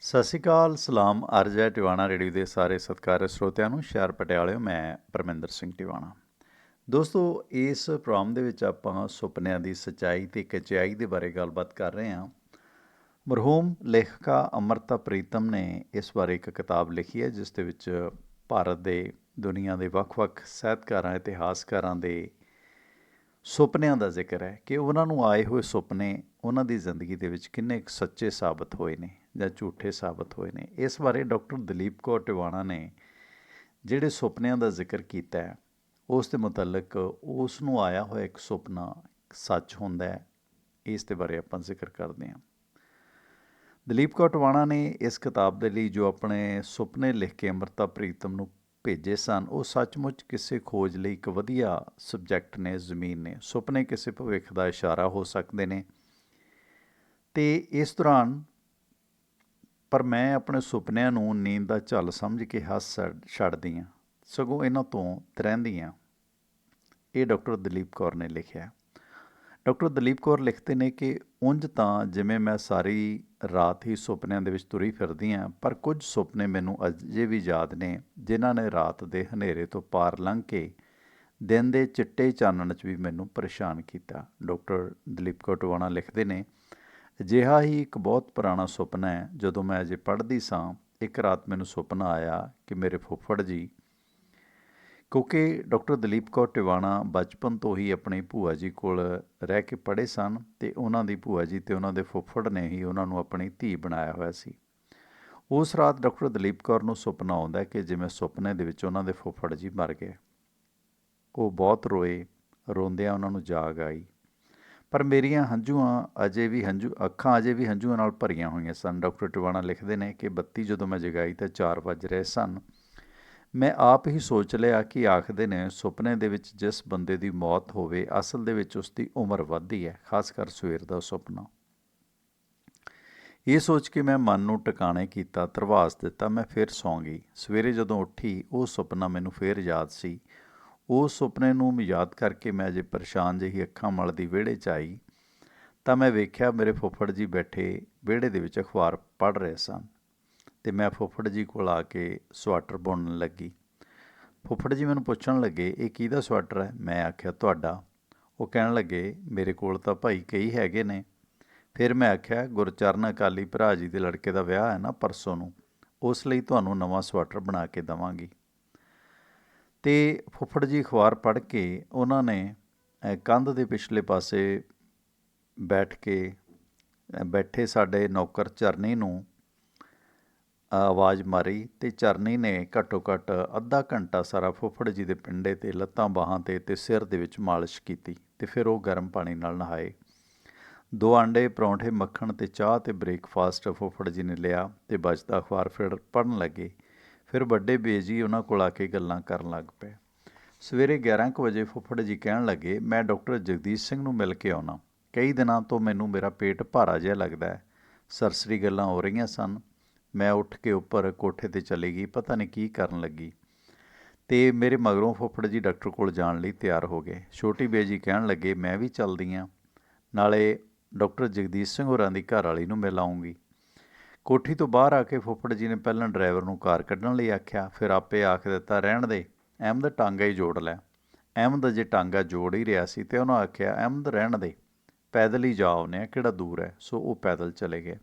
ਸਤਿ ਸ਼੍ਰੀ ਅਕਾਲ, ਸਲਾਮ। ਅਰਜ਼ ਹੈ ਟਿਵਾਣਾ ਰੇਡੀਓ ਦੇ ਸਾਰੇ ਸਤਿਕਾਰਯੋਗ ਸਰੋਤਿਆਂ ਨੂੰ। ਸ਼ਹਿਰ ਪਟਿਆਲਿਓ ਮੈਂ ਪਰਮਿੰਦਰ ਸਿੰਘ ਟਿਵਾਣਾ। ਦੋਸਤੋ, ਇਸ ਪ੍ਰੋਗਰਾਮ ਦੇ ਵਿੱਚ ਆਪਾਂ ਸੁਪਨਿਆਂ ਦੀ ਸਚਾਈ ਤੇ ਕਚਾਈ ਦੇ ਬਾਰੇ ਗੱਲਬਾਤ ਕਰ ਰਹੇ ਹਾਂ। ਮਰਹੂਮ ਲੇਖਕਾ ਅਮਰਤਾ ਪ੍ਰੀਤਮ ਨੇ ਇਸ ਬਾਰੇ ਇੱਕ ਕਿਤਾਬ ਲਿਖੀ ਹੈ, ਜਿਸ ਦੇ ਵਿੱਚ ਭਾਰਤ ਦੇ, ਦੁਨੀਆ ਦੇ ਵੱਖ-ਵੱਖ ਸਾਹਿਤਕਾਰਾਂ, ਇਤਿਹਾਸਕਾਰਾਂ ਦੇ ਸੁਪਨਿਆਂ ਦਾ ਜ਼ਿਕਰ ਹੈ ਕਿ ਉਹਨਾਂ ਨੂੰ ਆਏ ਹੋਏ ਸੁਪਨੇ, ਉਹਨਾਂ ਦੀ ਜ਼ਿੰਦਗੀ ਦੇ ਵਿੱਚ ਕਿੰਨੇ ਕੁ ਸੱਚੇ ਸਾਬਤ ਹੋਏ ਨੇ। ਜਾਂ ਝੂਠੇ ਸਾਬਤ ਹੋਏ ਨੇ। ਇਸ ਬਾਰੇ ਡਾਕਟਰ ਦਲੀਪ ਕੌਰ ਟਿਵਾਣਾ ਨੇ ਜਿਹੜੇ ਸੁਪਨਿਆਂ ਦਾ ਜ਼ਿਕਰ ਕੀਤਾ ਹੈ, ਉਸ ਦੇ ਮੁਤਲਕ ਉਸ ਨੂੰ ਆਇਆ ਹੋਇਆ ਇੱਕ ਸੁਪਨਾ ਸੱਚ ਹੁੰਦਾ ਹੈ। ਇਸ ਦੇ ਬਾਰੇ ਆਪਾਂ ਜ਼ਿਕਰ ਕਰਦੇ ਹਾਂ। ਦਲੀਪ ਕੌਰ ਟਵਾਣਾ ਨੇ ਇਸ ਕਿਤਾਬ ਦੇ ਲਈ ਜੋ ਆਪਣੇ ਸੁਪਨੇ ਲਿਖ ਕੇ ਅੰਮ੍ਰਿਤਾ ਪ੍ਰੀਤਮ ਨੂੰ ਭੇਜੇ ਸਨ, ਉਹ ਸੱਚਮੁੱਚ ਕਿਸੇ ਖੋਜ ਲਈ ਇੱਕ ਵਧੀਆ ਸਬਜੈਕਟ ਨੇ, ਜ਼ਮੀਨ ਨੇ। ਸੁਪਨੇ ਕਿਸੇ ਭਵਿੱਖ ਦਾ ਇਸ਼ਾਰਾ ਹੋ ਸਕਦੇ ਨੇ। ਤੇ ਇਸ ਦੌਰਾਨ ਪਰ ਮੈਂ ਆਪਣੇ ਸੁਪਨਿਆਂ ਨੂੰ ਨੀਂਦ ਦਾ ਝੱਲ ਸਮਝ ਕੇ ਹੱਸ ਛੱਡ- ਛੱਡਦੀ ਹਾਂ ਸਗੋਂ ਇਹਨਾਂ ਤੋਂ ਤਰਹਿੰਦੀ ਹਾਂ ਇਹ ਡਾਕਟਰ ਦਲੀਪ ਕੌਰ ਨੇ ਲਿਖਿਆ ਡਾਕਟਰ ਦਲੀਪ ਕੌਰ ਲਿਖਦੇ ਨੇ ਕਿ ਉਂਝ ਤਾਂ ਜਿਵੇਂ ਮੈਂ ਸਾਰੀ ਰਾਤ ਹੀ ਸੁਪਨਿਆਂ ਦੇ ਵਿੱਚ ਤੁਰੀ ਫਿਰਦੀ ਹਾਂ ਪਰ ਕੁਝ ਸੁਪਨੇ ਮੈਨੂੰ ਅਜੇ ਵੀ ਯਾਦ ਨੇ, ਜਿਨ੍ਹਾਂ ਨੇ ਰਾਤ ਦੇ ਹਨੇਰੇ ਤੋਂ ਪਾਰ ਲੰਘ ਕੇ ਦਿਨ ਦੇ ਚਿੱਟੇ ਚਾਨਣ 'ਚ ਵੀ ਮੈਨੂੰ ਪਰੇਸ਼ਾਨ ਕੀਤਾ। ਡਾਕਟਰ ਦਲੀਪ ਕੌਰ ਟਵਾਣਾ ਲਿਖਦੇ ਨੇ ਅਜਿਹਾ ਹੀ ਇੱਕ ਬਹੁਤ ਪੁਰਾਣਾ ਸੁਪਨਾ ਹੈ, ਜਦੋਂ ਮੈਂ ਅਜੇ ਪੜ੍ਹਦੀ ਸਾਂ, ਇੱਕ ਰਾਤ ਮੈਨੂੰ ਸੁਪਨਾ ਆਇਆ ਕਿ ਮੇਰੇ ਫੁੱਫੜ ਜੀ, ਕਿਉਂਕਿ ਡਾਕਟਰ ਦਲੀਪ ਕੌਰ ਟਿਵਾਣਾ ਬਚਪਨ ਤੋਂ ਹੀ ਆਪਣੀ ਭੂਆ ਜੀ ਕੋਲ ਰਹਿ ਕੇ ਪੜ੍ਹੇ ਸਨ ਤੇ ਉਹਨਾਂ ਦੀ ਭੂਆ ਜੀ ਤੇ ਉਹਨਾਂ ਦੇ ਫੁੱਫੜ ਨੇ ਹੀ ਉਹਨਾਂ ਨੂੰ ਆਪਣੀ ਧੀ ਬਣਾਇਆ ਹੋਇਆ ਸੀ। ਉਸ ਰਾਤ ਡਾਕਟਰ ਦਲੀਪ ਕੌਰ ਨੂੰ ਸੁਪਨਾ ਆਉਂਦਾ ਕਿ ਜਿਵੇਂ ਸੁਪਨੇ ਦੇ ਵਿੱਚ ਉਹਨਾਂ ਦੇ ਫੁੱਫੜ ਜੀ ਮਰ ਗਏ। ਉਹ ਬਹੁਤ ਰੋਏ, ਰੋਂਦਿਆਂ ਉਹਨਾਂ ਨੂੰ ਜਾਗ ਆਈ। ਪਰ ਮੇਰੀਆਂ ਹੰਝੂਆਂ ਅਜੇ ਵੀ ਹੰਝੂ, ਅੱਖਾਂ ਅਜੇ ਵੀ ਹੰਝੂਆਂ ਨਾਲ ਭਰੀਆਂ ਹੋਈਆਂ ਸਨ। ਡਾਕਟਰ ਟਿਵਾਣਾ ਲਿਖਦੇ ਨੇ ਕਿ ਬੱਤੀ ਜਦੋਂ ਮੈਂ ਜਗਾਈ ਤਾਂ 4 ਵੱਜ ਰਹੇ ਸਨ। ਮੈਂ ਆਪ ਹੀ ਸੋਚ ਲਿਆ ਕਿ ਆਖਦੇ ਨੇ, ਸੁਪਨੇ ਦੇ ਵਿੱਚ ਜਿਸ ਬੰਦੇ ਦੀ ਮੌਤ ਹੋਵੇ, ਅਸਲ ਦੇ ਵਿੱਚ ਉਸ ਦੀ ਉਮਰ ਵੱਧਦੀ ਹੈ, ਖਾਸ ਕਰ ਸਵੇਰ ਦਾ ਸੁਪਨਾ। ਇਹ ਸੋਚ ਕੇ ਮੈਂ ਮਨ ਨੂੰ ਟਿਕਾਣੇ ਕੀਤਾ, ਧਰਵਾਸ ਦਿੱਤਾ, ਮੈਂ ਫਿਰ ਸੌਂ ਗਈ। ਸਵੇਰੇ ਜਦੋਂ ਉੱਠੀ, ਉਹ ਸੁਪਨਾ ਮੈਨੂੰ ਫਿਰ ਯਾਦ ਸੀ। ਉਸ ਸੁਪਨੇ ਨੂੰ ਯਾਦ ਕਰਕੇ ਮੈਂ ਜੇ ਪਰੇਸ਼ਾਨ ਜਿਹੀ ਅੱਖਾਂ ਮਲਦੀ ਵਿਹੜੇ 'ਚ ਆਈ, ਤਾਂ ਮੈਂ ਵੇਖਿਆ ਮੇਰੇ ਫੁੱਫੜ ਜੀ ਬੈਠੇ ਵਿਹੜੇ ਦੇ ਵਿੱਚ ਅਖਬਾਰ ਪੜ੍ਹ ਰਹੇ ਸਨ। ਤੇ ਮੈਂ ਫੁੱਫੜ ਜੀ ਕੋਲ ਆ ਕੇ ਸਵੈਟਰ ਬੁਣਨ ਲੱਗੀ। ਫੁੱਫੜ ਜੀ ਮੈਨੂੰ ਪੁੱਛਣ ਲੱਗੇ, ਇਹ ਕਿਹਦਾ ਸਵੈਟਰ ਹੈ? ਮੈਂ ਆਖਿਆ, ਤੁਹਾਡਾ। ਉਹ ਕਹਿਣ ਲੱਗੇ, ਮੇਰੇ ਕੋਲ ਤਾਂ ਭਾਈ ਕਈ ਹੈਗੇ ਨੇ। ਫਿਰ ਮੈਂ ਆਖਿਆ, ਗੁਰਚਰਨ ਅਕਾਲੀ ਭਰਾ ਜੀ ਦੇ ਲੜਕੇ ਦਾ ਵਿਆਹ ਹੈ ਨਾ ਪਰਸੋਂ ਨੂੰ, ਉਸ ਲਈ ਤੁਹਾਨੂੰ ਨਵਾਂ ਸਵੈਟਰ ਬਣਾ ਕੇ ਦਵਾਂਗੀ। ਤੇ ਫੁੱਫੜ ਜੀ ਅਖਬਾਰ ਪੜ੍ਹ ਕੇ ਉਹਨਾਂ ਨੇ ਕੰਧ ਦੇ ਪਿਛਲੇ ਪਾਸੇ ਬੈਠ ਕੇ ਬੈਠੇ ਸਾਡੇ ਨੌਕਰ ਚਰਨੀ ਨੂੰ ਆਵਾਜ਼ ਮਾਰੀ ਤੇ ਚਰਨੀ ਨੇ ਘੱਟੋ ਘੱਟ ਅੱਧਾ ਘੰਟਾ ਸਾਰਾ ਫੁੱਫੜ ਜੀ ਦੇ ਪਿੰਡੇ ਤੇ ਲੱਤਾਂ ਬਾਹਾਂ ਤੇ ਤੇ ਸਿਰ ਦੇ ਵਿੱਚ ਮਾਲਿਸ਼ ਕੀਤੀ ਤੇ ਫਿਰ ਉਹ ਗਰਮ ਪਾਣੀ ਨਾਲ ਨਹਾਏ। ਦੋ ਆਂਡੇ, ਪਰੌਂਠੇ, ਮੱਖਣ ਤੇ ਚਾਹ ਤੇ ਬ੍ਰੇਕਫਾਸਟ ਫੁੱਫੜ ਜੀ ਨੇ ਲਿਆ ਤੇ ਬਚਦਾ ਅਖਬਾਰ ਫਿਰ ਪੜਨ ਲੱਗੇ। ਫਿਰ ਵੱਡੇ ਬੇਜੀ ਉਹਨਾਂ ਕੋਲ ਆ ਕੇ ਗੱਲਾਂ ਕਰਨ ਲੱਗ ਪਏ। ਸਵੇਰੇ 11 ਕੁ ਵਜੇ ਫੁੱਫੜ ਜੀ ਕਹਿਣ ਲੱਗੇ, ਮੈਂ ਡਾਕਟਰ ਜਗਦੀਸ਼ ਸਿੰਘ ਨੂੰ ਮਿਲ ਕੇ ਆਉਣਾ। ਕਈ ਦਿਨਾਂ ਤੋਂ ਮੈਨੂੰ ਮੇਰਾ ਪੇਟ ਭਾਰਾ ਜਿਹਾ ਲੱਗਦਾ ਹੈ। ਸਰਸਰੀ ਗੱਲਾਂ ਹੋ ਰਹੀਆਂ ਸਨ। ਮੈਂ ਉੱਠ ਕੇ ਉੱਪਰ ਕੋਠੇ ਤੇ ਚਲੀ ਗਈ, ਪਤਾ ਨਹੀਂ ਕੀ ਕਰਨ ਲੱਗੀ। ਤੇ ਮੇਰੇ ਮਗਰੋਂ ਫੁੱਫੜ ਜੀ ਡਾਕਟਰ ਕੋਲ ਜਾਣ ਲਈ ਤਿਆਰ ਹੋ ਗਏ। ਛੋਟੀ ਬੇਜੀ ਕਹਿਣ ਲੱਗੇ, ਮੈਂ ਵੀ ਚੱਲਦੀ ਹਾਂ। ਨਾਲੇ ਡਾਕਟਰ ਜਗਦੀਸ਼ ਸਿੰਘ ਹੋਰਾਂ ਦੀ ਘਰ ਵਾਲੀ ਨੂੰ ਮਿਲ ਆਉਂਗੀ ਕੋਠੀ ਤੋਂ ਬਾਹਰ ਆ ਕੇ ਫੁੱਫੜ ਜੀ ਨੇ ਪਹਿਲਾਂ ਡਰਾਈਵਰ ਨੂੰ ਕਾਰ ਕੱਢਣ ਲਈ ਆਖਿਆ, ਫਿਰ ਆਪੇ ਆਖ ਦਿੱਤਾ, ਰਹਿਣ ਦੇ, ਅਹਿਮਦ ਟਾਂਗਾ ਹੀ ਜੋੜ ਲੈ। ਅਹਿਮਦ ਜੇ ਟਾਂਗਾ ਜੋੜ ਹੀ ਰਿਹਾ ਸੀ ਤੇ ਉਹਨਾਂ ਆਖਿਆ, ਅਹਿਮਦ, ਰਹਿਣ ਦੇ, ਪੈਦਲ ਹੀ ਜਾ ਆਉਂਦੇ ਆ ਕਿਹੜਾ ਦੂਰ ਹੈ? ਸੋ ਉਹ ਪੈਦਲ ਚਲੇ ਗਏ।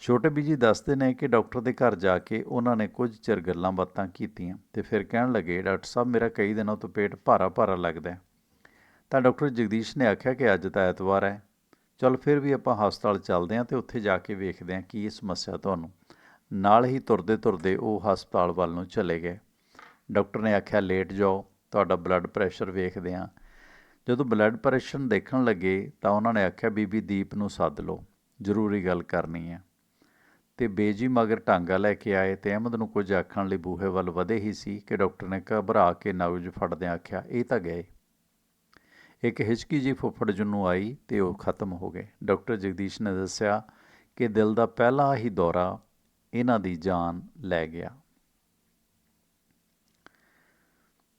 ਛੋਟੇ ਬੀਜੀ ਦੱਸਦੇ ਨੇ ਕਿ ਡਾਕਟਰ ਦੇ ਘਰ ਜਾ ਕੇ ਉਹਨਾਂ ਨੇ ਕੁਝ ਚਿਰ ਗੱਲਾਂ ਬਾਤਾਂ ਕੀਤੀਆਂ ਤੇ ਫਿਰ ਕਹਿਣ ਲੱਗੇ, ਡਾਕਟਰ ਸਾਹਿਬ, ਮੇਰਾ ਕਈ ਦਿਨਾਂ ਤੋਂ ਪੇਟ ਭਾਰਾ ਭਾਰਾ ਲੱਗਦਾ ਤਾਂ ਡਾਕਟਰ ਜਗਦੀਸ਼ ਨੇ ਆਖਿਆ ਕਿ ਅੱਜ ਤਾਂ ਐਤਵਾਰ ਹੈ ਚਲ ਫਿਰ ਵੀ ਆਪਾਂ ਹਸਪਤਾਲ ਚੱਲਦੇ ਹਾਂ ਤੇ ਉੱਥੇ ਜਾ ਕੇ ਵੇਖਦੇ ਹਾਂ ਕੀ ਇਹ ਸਮੱਸਿਆ ਤੁਹਾਨੂੰ। ਨਾਲ ਹੀ ਤੁਰਦੇ ਤੁਰਦੇ ਉਹ ਹਸਪਤਾਲ ਵੱਲ ਨੂੰ ਚਲੇ ਗਏ। ਡਾਕਟਰ ਨੇ ਆਖਿਆ, ਲੇਟ ਜਾਓ, ਤੁਹਾਡਾ ਬਲੱਡ ਪ੍ਰੈਸ਼ਰ ਵੇਖਦੇ ਹਾਂ। ਜਦੋਂ ਬਲੱਡ ਪ੍ਰੈਸ਼ਰ ਦੇਖਣ ਲੱਗੇ ਤਾਂ ਉਹਨਾਂ ਨੇ ਆਖਿਆ, ਬੀਬੀ ਦੀਪ ਨੂੰ ਸੱਦ ਲਓ, ਜ਼ਰੂਰੀ ਗੱਲ ਕਰਨੀ ਹੈ। ਤੇ ਬੇਜੀ ਮਗਰ ਟਾਂਗਾ ਲੈ ਕੇ ਆਏ ਤੇ ਅਹਿਮਦ ਨੂੰ ਕੁਝ ਆਖਣ ਲਈ ਬੂਹੇ ਵੱਲ ਵਧੇ ਹੀ ਸੀ ਕਿ ਡਾਕਟਰ ਨੇ ਘਬਰਾ ਕੇ ਨਵਜ ਫੜਦਿਆਂ ਆਖਿਆ, ਇਹ ਤਾਂ ਗਏ। ਇੱਕ ਹਿਚਕੀ ਜੀ ਫੁੱਫੜ ਜੀ ਆਈ ਤੇ ਉਹ ਖਤਮ ਹੋ ਗਏ। ਡਾਕਟਰ ਜਗਦੀਸ਼ ਨੇ ਦੱਸਿਆ ਕਿ ਦਿਲ ਦਾ ਪਹਿਲਾ ਹੀ ਦੌਰਾ ਇਹਨਾਂ ਦੀ ਜਾਨ ਲੈ ਗਿਆ।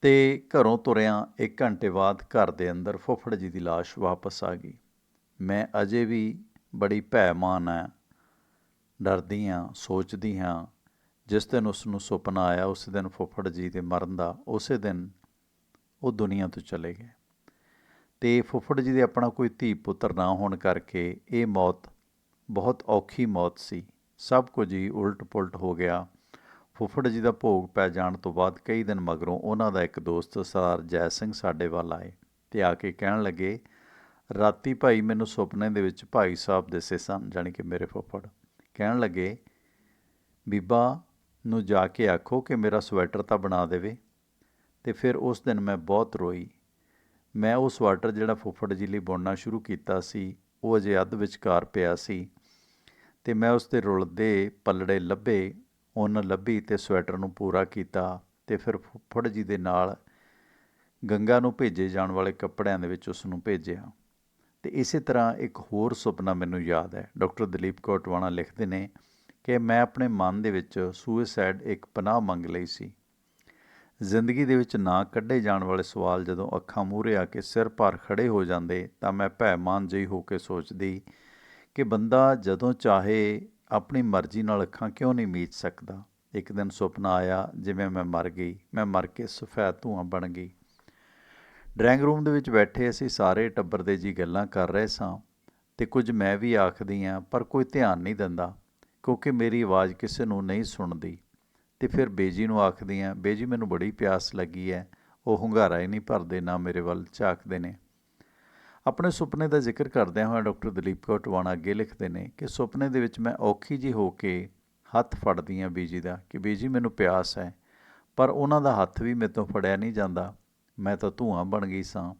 ਤੇ ਘਰੋਂ ਤੁਰਿਆਂ ਇੱਕ ਘੰਟੇ ਬਾਅਦ ਘਰ ਦੇ ਅੰਦਰ ਫੁੱਫੜ ਜੀ ਦੀ ਲਾਸ਼ ਵਾਪਸ ਆ ਗਈ। ਮੈਂ ਅਜੇ ਵੀ ਬੜੀ ਭੈਮਾਨ ਹੈ, ਡਰਦੀ ਹਾਂ, ਸੋਚਦੀ ਹਾਂ। ਜਿਸ ਦਿਨ ਉਸ ਨੂੰ ਸੁਪਨਾ ਆਇਆ, ਉਸ ਦਿਨ ਫੁੱਫੜ ਜੀ ਦੇ ਮਰਨ ਦਾ, ਉਸੇ ਦਿਨ ਉਹ ਦੁਨੀਆ ਤੋਂ ਚਲੇ ਗਏ। ਤੇ ਫੁੱਫੜ ਜੀ ਦੇ ਆਪਣਾ ਕੋਈ ਧੀ ਪੁੱਤਰ ਨਾ ਹੋਣ ਕਰਕੇ ਇਹ ਮੌਤ ਬਹੁਤ ਔਖੀ ਮੌਤ ਸੀ। ਸਭ ਕੁਝ ਹੀ ਉਲਟ ਪੁਲਟ ਹੋ ਗਿਆ। ਫੁੱਫੜ ਜੀ ਦਾ ਭੋਗ ਪੈ ਜਾਣ ਤੋਂ ਬਾਅਦ ਕਈ ਦਿਨ ਮਗਰੋਂ ਉਹਨਾਂ ਦਾ ਇੱਕ ਦੋਸਤ ਸਰਦਾਰ ਜੈ ਸਿੰਘ ਸਾਡੇ ਵੱਲ ਆਏ ਤੇ ਆ ਕੇ ਕਹਿਣ ਲੱਗੇ, ਰਾਤੀ ਭਾਈ ਮੈਨੂੰ ਸੁਪਨੇ ਦੇ ਵਿੱਚ ਭਾਈ ਸਾਹਿਬ ਦਿਸੇ ਸਨ, ਜਾਣੀ ਕਿ ਮੇਰੇ ਫੁੱਫੜ। ਕਹਿਣ ਲੱਗੇ, ਬੀਬਾ ਨੂੰ ਜਾ ਕੇ ਆਖੋ ਕਿ ਮੇਰਾ ਸਵੈਟਰ ਤਾਂ ਬਣਾ ਦੇਵੇ। ਤੇ ਫਿਰ ਉਸ ਦਿਨ ਮੈਂ ਬਹੁਤ ਰੋਈ। ਮੈਂ ਉਹ ਸਵੈਟਰ ਜਿਹੜਾ ਫੁੱਫੜ ਜੀ ਲਈ ਬੁਣਨਾ ਸ਼ੁਰੂ ਕੀਤਾ ਸੀ, ਉਹ ਅਜੇ ਅੱਧ ਵਿਚਕਾਰ ਪਿਆ ਸੀ ਤੇ ਮੈਂ ਉਸ ਤੇ ਰੁਲਦੇ ਪੱਲੜੇ ਲੱਭੇ, ਉੱਨ ਲੱਭੀ ਤੇ ਸਵੈਟਰ ਨੂੰ ਪੂਰਾ ਕੀਤਾ ਤੇ ਫਿਰ ਫੁੱਫੜ ਜੀ ਦੇ ਨਾਲ ਗੰਗਾ ਨੂੰ ਭੇਜੇ ਜਾਣ ਵਾਲੇ ਕੱਪੜਿਆਂ ਦੇ ਵਿੱਚ ਉਸ ਨੂੰ ਭੇਜਿਆ। ਤੇ ਇਸੇ ਤਰ੍ਹਾਂ ਇੱਕ ਹੋਰ ਸੁਪਨਾ ਮੈਨੂੰ ਯਾਦ ਹੈ। ਡਾਕਟਰ ਦਲੀਪ ਕੌਰ ਲਿਖਦੇ ਨੇ ਕਿ ਮੈਂ ਆਪਣੇ ਮਨ ਦੇ ਵਿੱਚ ਸੁਸਾਈਡ ਇੱਕ ਪਨਾਹ ਮੰਗ ਲਈ ਸੀ। ਜ਼ਿੰਦਗੀ ਦੇ ਵਿੱਚ ਨਾ ਕੱਢੇ ਜਾਣ ਵਾਲੇ ਸਵਾਲ ਜਦੋਂ ਅੱਖਾਂ ਮੂਹਰੇ ਆ ਕੇ ਸਿਰ ਭਾਰ ਖੜੇ ਹੋ ਜਾਂਦੇ, ਤਾਂ ਮੈਂ ਭੈਮਾਨ ਜਿਹੀ ਹੋ ਕੇ ਸੋਚਦੀ ਕਿ ਬੰਦਾ ਜਦੋਂ ਚਾਹੇ ਆਪਣੀ ਮਰਜ਼ੀ ਨਾਲ ਅੱਖਾਂ ਕਿਉਂ ਨਹੀਂ ਮੀਚ ਸਕਦਾ। ਇੱਕ ਦਿਨ ਸੁਪਨਾ ਆਇਆ ਜਿਵੇਂ ਮੈਂ ਮਰ ਗਈ, ਮੈਂ ਮਰ ਕੇ ਸਫੈਦ ਧੂਆਂ ਬਣ ਗਈ। ਡਰਾਇੰਗ ਰੂਮ ਦੇ ਵਿੱਚ ਬੈਠੇ ਅਸੀਂ ਸਾਰੇ ਟੱਬਰ ਦੇ ਜੀ ਗੱਲਾਂ ਕਰ ਰਹੇ ਸਾਂ ਤੇ ਕੁਝ ਮੈਂ ਵੀ ਆਖਦੀ ਆ, ਪਰ ਕੋਈ ਧਿਆਨ ਨਹੀਂ ਦਿੰਦਾ, ਕਿਉਂਕਿ ਮੇਰੀ ਆਵਾਜ਼ ਕਿਸੇ ਨੂੰ ਨਹੀਂ ਸੁਣਦੀ। ਅਤੇ ਫਿਰ ਬੇਜੀ ਨੂੰ ਆਖਦੀ ਹਾਂ ਬੇਜੀ ਮੈਨੂੰ ਬੜੀ ਪਿਆਸ ਲੱਗੀ ਹੈ ਉਹ ਹੁੰਗਾਰਾ ਹੀ ਨਹੀਂ ਭਰਦੇ ਨਾ ਮੇਰੇ ਵੱਲ ਝਾਕਦੇ ਨੇ। ਆਪਣੇ ਸੁਪਨੇ ਦਾ ਜ਼ਿਕਰ ਕਰਦਿਆਂ ਹੋਇਆ ਡਾਕਟਰ ਦਲੀਪ ਕੌਰ ਟਵਾਣਾ ਅੱਗੇ ਲਿਖਦੇ ਨੇ ਕਿ ਸੁਪਨੇ ਦੇ ਵਿੱਚ ਮੈਂ ਔਖੀ ਜੀ ਹੋ ਕੇ ਹੱਥ ਫੜਦੀ ਹਾਂ ਬੀਜੀ ਦਾ ਕਿ ਬੀਜੀ ਮੈਨੂੰ ਪਿਆਸ ਹੈ ਪਰ ਉਹਨਾਂ ਦਾ ਹੱਥ ਵੀ ਮੇਰੇ ਤੋਂ ਫੜਿਆ ਨਹੀਂ ਜਾਂਦਾ, ਮੈਂ ਤਾਂ ਧੂਆਂ ਬਣ ਗਈ ਸਾਂ।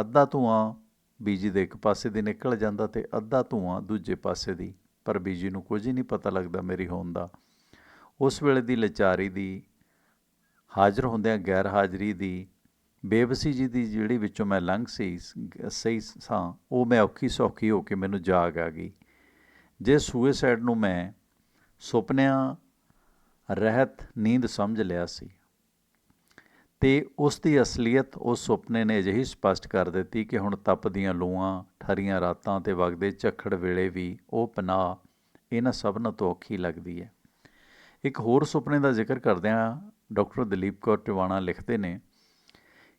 ਅੱਧਾ ਧੂਆਂ ਬੀਜੀ ਦੇ ਇੱਕ ਪਾਸੇ ਦੀ ਨਿਕਲ ਜਾਂਦਾ ਤੇ ਅੱਧਾ ਧੂਆਂ ਦੂਜੇ ਪਾਸੇ ਦੀ, ਪਰ ਬੀਜੀ ਨੂੰ ਕੁਝ ਹੀ ਨਹੀਂ ਪਤਾ ਲੱਗਦਾ ਮੇਰੀ ਹੋਣ ਦਾ। ਉਸ ਵੇਲੇ ਦੀ ਲਚਾਰੀ ਦੀ, ਹਾਜ਼ਰ ਹੁੰਦਿਆਂ ਗੈਰ ਹਾਜ਼ਰੀ ਦੀ ਬੇਬਸੀ ਜੀ ਦੀ ਜਿਹੜੀ ਵਿੱਚੋਂ ਮੈਂ ਲੰਘ ਸੀ ਸਹੀ ਸਾਂ ਉਹ ਮੈਂ ਔਖੀ ਸੌਖੀ ਹੋ ਕੇ ਮੈਨੂੰ ਜਾਗ ਆ ਗਈ। ਜੇ ਸੁਸਾਈਡ ਨੂੰ ਮੈਂ ਸੁਪਨਿਆਂ, ਰਹਿਤ, ਨੀਂਦ ਸਮਝ ਲਿਆ ਸੀ, ਤੇ ਉਸ ਦੀ ਅਸਲੀਅਤ ਉਸ ਸੁਪਨੇ ਨੇ ਅਜਿਹੀ ਸਪਸ਼ਟ ਕਰ ਦਿੱਤੀ ਕਿ ਹੁਣ ਤਪਦੀਆਂ ਲੂਆਂ, ਠਰੀਆਂ ਰਾਤਾਂ ਤੇ ਵਗਦੇ ਝੱਖੜ ਵੇਲੇ ਵੀ ਉਹ ਪਨਾਹ ਇਹਨਾਂ ਸਭਨਾਂ ਤੋਂ ਔਖੀ ਲੱਗਦੀ ਹੈ। ਇੱਕ ਹੋਰ ਸੁਪਨੇ ਦਾ ਜ਼ਿਕਰ ਕਰਦਿਆਂ ਡਾਕਟਰ ਦਲੀਪ ਕੌਰ ਟਿਵਾਣਾ ਲਿਖਦੇ ਨੇ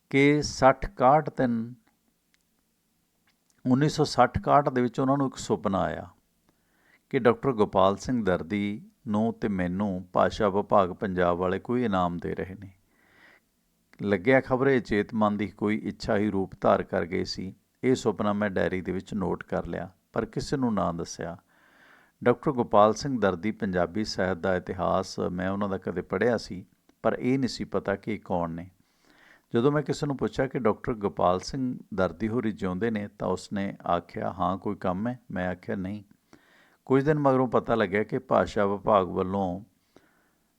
ਕਿ 60 61 ਦਿਨ 1960 61 ਦੇ ਵਿੱਚ ਉਹਨਾਂ ਨੂੰ ਇੱਕ ਸੁਪਨਾ ਆਇਆ ਕਿ ਡਾਕਟਰ ਗੋਪਾਲ ਸਿੰਘ ਦਰਦੀ ਨੂੰ ਤੇ ਮੈਨੂੰ ਭਾਸ਼ਾ ਵਿਭਾਗ ਪੰਜਾਬ ਵਾਲੇ ਕੋਈ ਇਨਾਮ ਦੇ ਰਹੇ ਨੇ। ਲੱਗਿਆ ਖਬਰੇ ਚੇਤਮਨ ਦੀ ਕੋਈ ਇੱਛਾ ਹੀ ਰੂਪ ਧਾਰ ਕਰ ਗਈ ਸੀ। ਇਹ ਸੁਪਨਾ ਮੈਂ ਡਾਇਰੀ ਦੇ ਵਿੱਚ ਨੋਟ ਕਰ ਲਿਆ, ਪਰ ਕਿਸੇ ਨੂੰ ਨਾ ਦੱਸਿਆ। ਡਾਕਟਰ ਗੋਪਾਲ ਸਿੰਘ ਦਰਦੀ ਪੰਜਾਬੀ ਸਾਹਿਤ ਦਾ ਇਤਿਹਾਸ ਮੈਂ ਉਹਨਾਂ ਦਾ ਕਦੇ ਪੜ੍ਹਿਆ ਸੀ, ਪਰ ਇਹ ਨਹੀਂ ਸੀ ਪਤਾ ਕਿ ਇਹ ਕੌਣ ਨੇ। ਜਦੋਂ ਮੈਂ ਕਿਸੇ ਨੂੰ ਪੁੱਛਿਆ ਕਿ ਡਾਕਟਰ ਗੋਪਾਲ ਸਿੰਘ ਦਰਦੀ ਹੋਰੀ ਜਿਉਂਦੇ ਨੇ, ਤਾਂ ਉਸਨੇ ਆਖਿਆ, ਹਾਂ, ਕੋਈ ਕੰਮ ਹੈ? ਮੈਂ ਆਖਿਆ, ਨਹੀਂ। ਕੁਝ ਦਿਨ ਮਗਰੋਂ ਪਤਾ ਲੱਗਿਆ ਕਿ ਭਾਸ਼ਾ ਵਿਭਾਗ ਵੱਲੋਂ,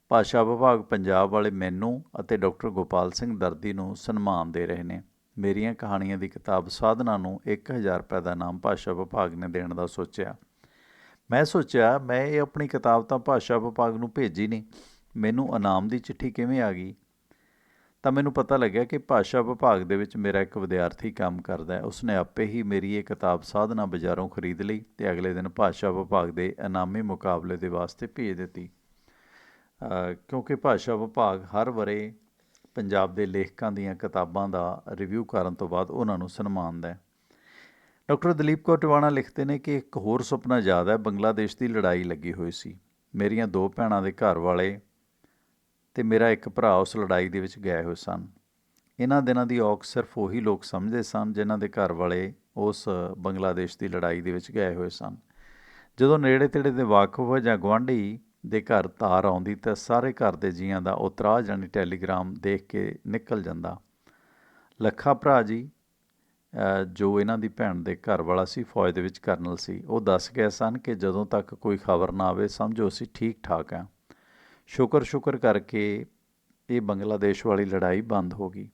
ਭਾਸ਼ਾ ਵਿਭਾਗ ਪੰਜਾਬ ਵਾਲੇ ਮੈਨੂੰ ਅਤੇ ਡਾਕਟਰ ਗੋਪਾਲ ਸਿੰਘ ਦਰਦੀ ਨੂੰ ਸਨਮਾਨ ਦੇ ਰਹੇ ਨੇ। ਮੇਰੀਆਂ ਕਹਾਣੀਆਂ ਦੀ ਕਿਤਾਬ ਸਾਧਨਾ ਨੂੰ 1000 ਰੁਪਏ ਦਾ ਨਾਮ ਭਾਸ਼ਾ ਵਿਭਾਗ ਨੇ ਦੇਣ ਦਾ ਸੋਚਿਆ। ਮੈਂ ਸੋਚਿਆ, ਮੈਂ ਇਹ ਆਪਣੀ ਕਿਤਾਬ ਤਾਂ ਭਾਸ਼ਾ ਵਿਭਾਗ ਨੂੰ ਭੇਜੀ ਨਹੀਂ ਮੈਨੂੰ ਇਨਾਮ ਦੀ ਚਿੱਠੀ ਕਿਵੇਂ ਆ ਗਈ? ਤਾਂ ਮੈਨੂੰ ਪਤਾ ਲੱਗਿਆ ਕਿ ਭਾਸ਼ਾ ਵਿਭਾਗ ਦੇ ਵਿੱਚ ਮੇਰਾ ਇੱਕ ਵਿਦਿਆਰਥੀ ਕੰਮ ਕਰਦਾ ਹੈ। ਉਸਨੇ ਆਪੇ ਹੀ ਮੇਰੀ ਇਹ ਕਿਤਾਬ ਸਾਧਨਾ ਬਾਜ਼ਾਰੋਂ ਖਰੀਦ ਲਈ ਤੇ ਅਗਲੇ ਦਿਨ ਭਾਸ਼ਾ ਵਿਭਾਗ ਦੇ ਇਨਾਮੀ ਮੁਕਾਬਲੇ ਦੇ ਵਾਸਤੇ ਭੇਜ ਦਿੱਤੀ। ਕਿਉਂਕਿ ਭਾਸ਼ਾ ਵਿਭਾਗ ਹਰ ਵਰੇ ਪੰਜਾਬ ਦੇ ਲੇਖਕਾਂ ਦੀਆਂ ਕਿਤਾਬਾਂ ਦਾ ਰਿਵਿਊ ਕਰਨ ਤੋਂ ਬਾਅਦ ਉਹਨਾਂ ਨੂੰ ਸਨਮਾਨਦਾ ਹੈ। ਡਾਕਟਰ ਦਲੀਪ ਕੌਰ ਟਿਵਾਣਾ ਲਿਖਦੇ ਨੇ ਕਿ ਇੱਕ ਹੋਰ ਸੁਪਨਾ ਯਾਦ ਹੈ, ਬੰਗਲਾਦੇਸ਼ ਦੀ ਲੜਾਈ ਲੱਗੀ ਹੋਈ ਸੀ। ਮੇਰੀਆਂ ਦੋ ਭੈਣਾਂ ਦੇ ਘਰ ਵਾਲੇ ਤੇ ਮੇਰਾ ਇੱਕ ਭਰਾ ਉਸ ਲੜਾਈ ਦੇ ਵਿੱਚ ਗਏ ਹੋਏ ਸਨ। ਇਹਨਾਂ ਦਿਨਾਂ ਦੀ ਔਕ ਸਿਰਫ ਉਹੀ ਲੋਕ ਸਮਝਦੇ ਸਨ ਜਿਨ੍ਹਾਂ ਦੇ ਘਰ ਵਾਲੇ ਉਸ ਬੰਗਲਾਦੇਸ਼ ਦੀ ਲੜਾਈ ਦੇ ਵਿੱਚ ਗਏ ਹੋਏ ਸਨ। ਜਦੋਂ ਨੇੜੇ ਤੇੜੇ ਦੇ ਵਾਕਫ ਜਾਂ ਗਵਾਂਢੀ ਦੇ ਘਰ ਤਾਰ ਆਉਂਦੀ ਤਾਂ ਸਾਰੇ ਘਰ ਦੇ ਜੀਆਂ ਦਾ ਉਤਰਾਹ ਜਾਨੀ ਟੈਲੀਗ੍ਰਾਮ ਦੇਖ ਕੇ ਨਿਕਲ ਜਾਂਦਾ। ਲੱਖਾ ਭਰਾ ਜੀ ਜੋ ਇਹਨਾਂ ਦੀ ਭੈਣ ਦੇ ਘਰ ਵਾਲਾ ਸੀ, ਫੌਜ ਦੇ ਵਿੱਚ ਕਰਨਲ ਸੀ, ਉਹ ਦੱਸ ਗਏ ਸਨ ਕਿ ਜਦੋਂ ਤੱਕ ਕੋਈ ਖਬਰ ਨਾ ਆਵੇ, ਸਮਝੋ ਅਸੀਂ ਠੀਕ ਠਾਕ ਆ ਸ਼ੁਕਰ ਸ਼ੁਕਰ ਕਰਕੇ ਇਹ ਬੰਗਲਾਦੇਸ਼ ਵਾਲੀ ਲੜਾਈ ਬੰਦ ਹੋ ਗਈ।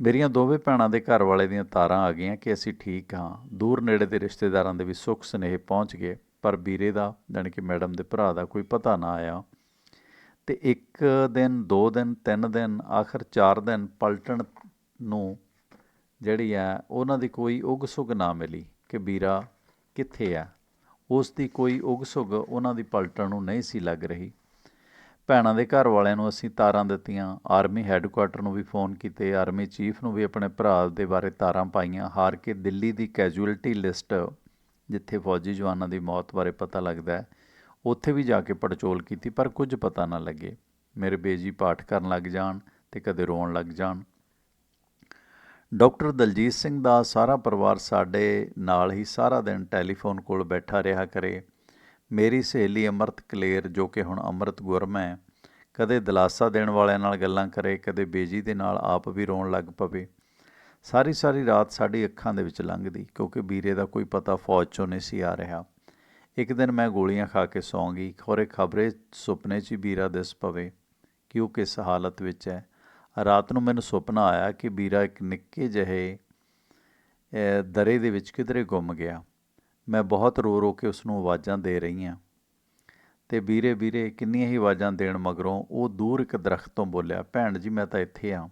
ਮੇਰੀਆਂ ਦੋਵੇਂ ਭੈਣਾਂ ਦੇ ਘਰ ਵਾਲੇ ਦੀਆਂ ਤਾਰਾਂ ਆ ਗਈਆਂ ਕਿ ਅਸੀਂ ਠੀਕ ਹਾਂ। ਦੂਰ ਨੇੜੇ ਦੇ ਰਿਸ਼ਤੇਦਾਰਾਂ ਦੇ ਵੀ ਸੁੱਖ ਸਨੇਹ ਪਹੁੰਚ ਗਏ, ਪਰ ਵੀਰੇ ਦਾ, ਜਾਣੀ ਕਿ ਮੈਡਮ ਦੇ ਭਰਾ ਦਾ ਕੋਈ ਪਤਾ ਨਾ ਆਇਆ। ਤੇ ਇੱਕ ਦਿਨ, ਦੋ ਦਿਨ, ਤਿੰਨ ਦਿਨ, ਆਖਰ ਚਾਰ ਦਿਨ ਪਲਟਣ ਨੂੰ ਜਿਹੜੀ ਆ, ਉਹਨਾਂ ਦੀ ਕੋਈ ਉਗ ਸੁਗ ਨਾ ਮਿਲੀ ਕਿ ਵੀਰਾ ਕਿੱਥੇ ਆ। ਉਸ ਦੀ ਕੋਈ ਉਗ-ਸੁਗ ਉਹਨਾਂ ਦੀ ਪਲਟਣ ਨੂੰ ਨਹੀਂ ਸੀ ਲੱਗ ਰਹੀ। ਭੈਣਾਂ ਦੇ ਘਰ ਵਾਲਿਆਂ ਨੂੰ ਅਸੀਂ ਤਾਰਾਂ ਦਿੱਤੀਆਂ। ਆਰਮੀ ਹੈੱਡਕੁਆਟਰ ਨੂੰ ਵੀ ਫੋਨ ਕੀਤੇ। ਆਰਮੀ ਚੀਫ ਨੂੰ ਵੀ ਆਪਣੇ ਭਰਾ ਦੇ ਬਾਰੇ ਤਾਰਾਂ ਪਾਈਆਂ। ਹਾਰ ਕੇ ਦਿੱਲੀ ਦੀ ਕੈਜੂਅਲਟੀ ਲਿਸਟ, ਜਿੱਥੇ ਫੌਜੀ ਜਵਾਨਾਂ ਦੀ ਮੌਤ ਬਾਰੇ ਪਤਾ ਲੱਗਦਾ ਹੈ, ਉੱਥੇ ਵੀ ਜਾ ਕੇ ਪੜਚੋਲ ਕੀਤੀ, ਪਰ ਕੁਝ ਪਤਾ ਨਾ ਲੱਗੇ। ਮੇਰੇ ਬੇਜੀ ਪਾਠ ਕਰਨ ਲੱਗ ਜਾਣ ਤੇ ਕਦੇ ਰੋਣ ਲੱਗ ਜਾਣ। ਡਾਕਟਰ ਦਲਜੀਤ ਸਿੰਘ ਦਾ ਸਾਰਾ ਪਰਿਵਾਰ ਸਾਡੇ ਨਾਲ ਹੀ ਸਾਰਾ ਦਿਨ ਟੈਲੀਫੋਨ ਕੋਲ ਬੈਠਾ ਰਿਹਾ ਕਰੇ। ਮੇਰੀ ਸਹੇਲੀ ਅਮਰਤ ਕਲੇਰ, ਜੋ ਕਿ ਹੁਣ ਅੰਮ੍ਰਿਤ ਗੁਰਮ ਹੈ, ਕਦੇ ਦਿਲਾਸਾ ਦੇਣ ਵਾਲਿਆਂ ਨਾਲ ਗੱਲਾਂ ਕਰੇ, ਕਦੇ ਬੇਜੀ ਦੇ ਨਾਲ ਆਪ ਵੀ ਰੋਣ ਲੱਗ ਪਵੇ। ਸਾਰੀ ਸਾਰੀ ਰਾਤ ਸਾਡੀ ਅੱਖਾਂ ਦੇ ਵਿੱਚ ਲੰਘਦੀ, ਕਿਉਂਕਿ ਵੀਰੇ ਦਾ ਕੋਈ ਪਤਾ ਫੌਜ ਚੋਂ ਨਹੀਂ ਸੀ ਆ ਰਿਹਾ। ਇੱਕ ਦਿਨ ਮੈਂ ਗੋਲੀਆਂ ਖਾ ਕੇ ਸੌਂ ਗਈ, ਖੋਰੇ ਖਬਰੇ ਸੁਪਨੇ 'ਚ ਹੀ ਵੀਰਾ ਦਿਸ ਪਵੇ ਕਿ ਉਹ ਕਿਸ ਹਾਲਤ ਵਿੱਚ ਹੈ। ਰਾਤ ਨੂੰ ਮੈਨੂੰ ਸੁਪਨਾ ਆਇਆ ਕਿ ਵੀਰਾ ਇੱਕ ਨਿੱਕੇ ਜਿਹੇ ਦਰੇ ਦੇ ਵਿੱਚ ਕਿਧਰੇ ਗੁੰਮ ਗਿਆ। ਮੈਂ ਬਹੁਤ ਰੋ ਰੋ ਕੇ ਉਸ ਨੂੰ ਆਵਾਜ਼ਾਂ ਦੇ ਰਹੀ ਹਾਂ। ਤੇ ਵੀਰੇ ਵੀਰੇ, ਕਿੰਨੀਆਂ ਹੀ ਆਵਾਜ਼ਾਂ ਦੇਣ ਮਗਰੋਂ ਉਹ ਦੂਰ ਇੱਕ ਦਰਖਤ ਤੋਂ ਬੋਲਿਆ, ਭੈਣ ਜੀ, ਮੈਂ ਤਾਂ ਇੱਥੇ ਆ।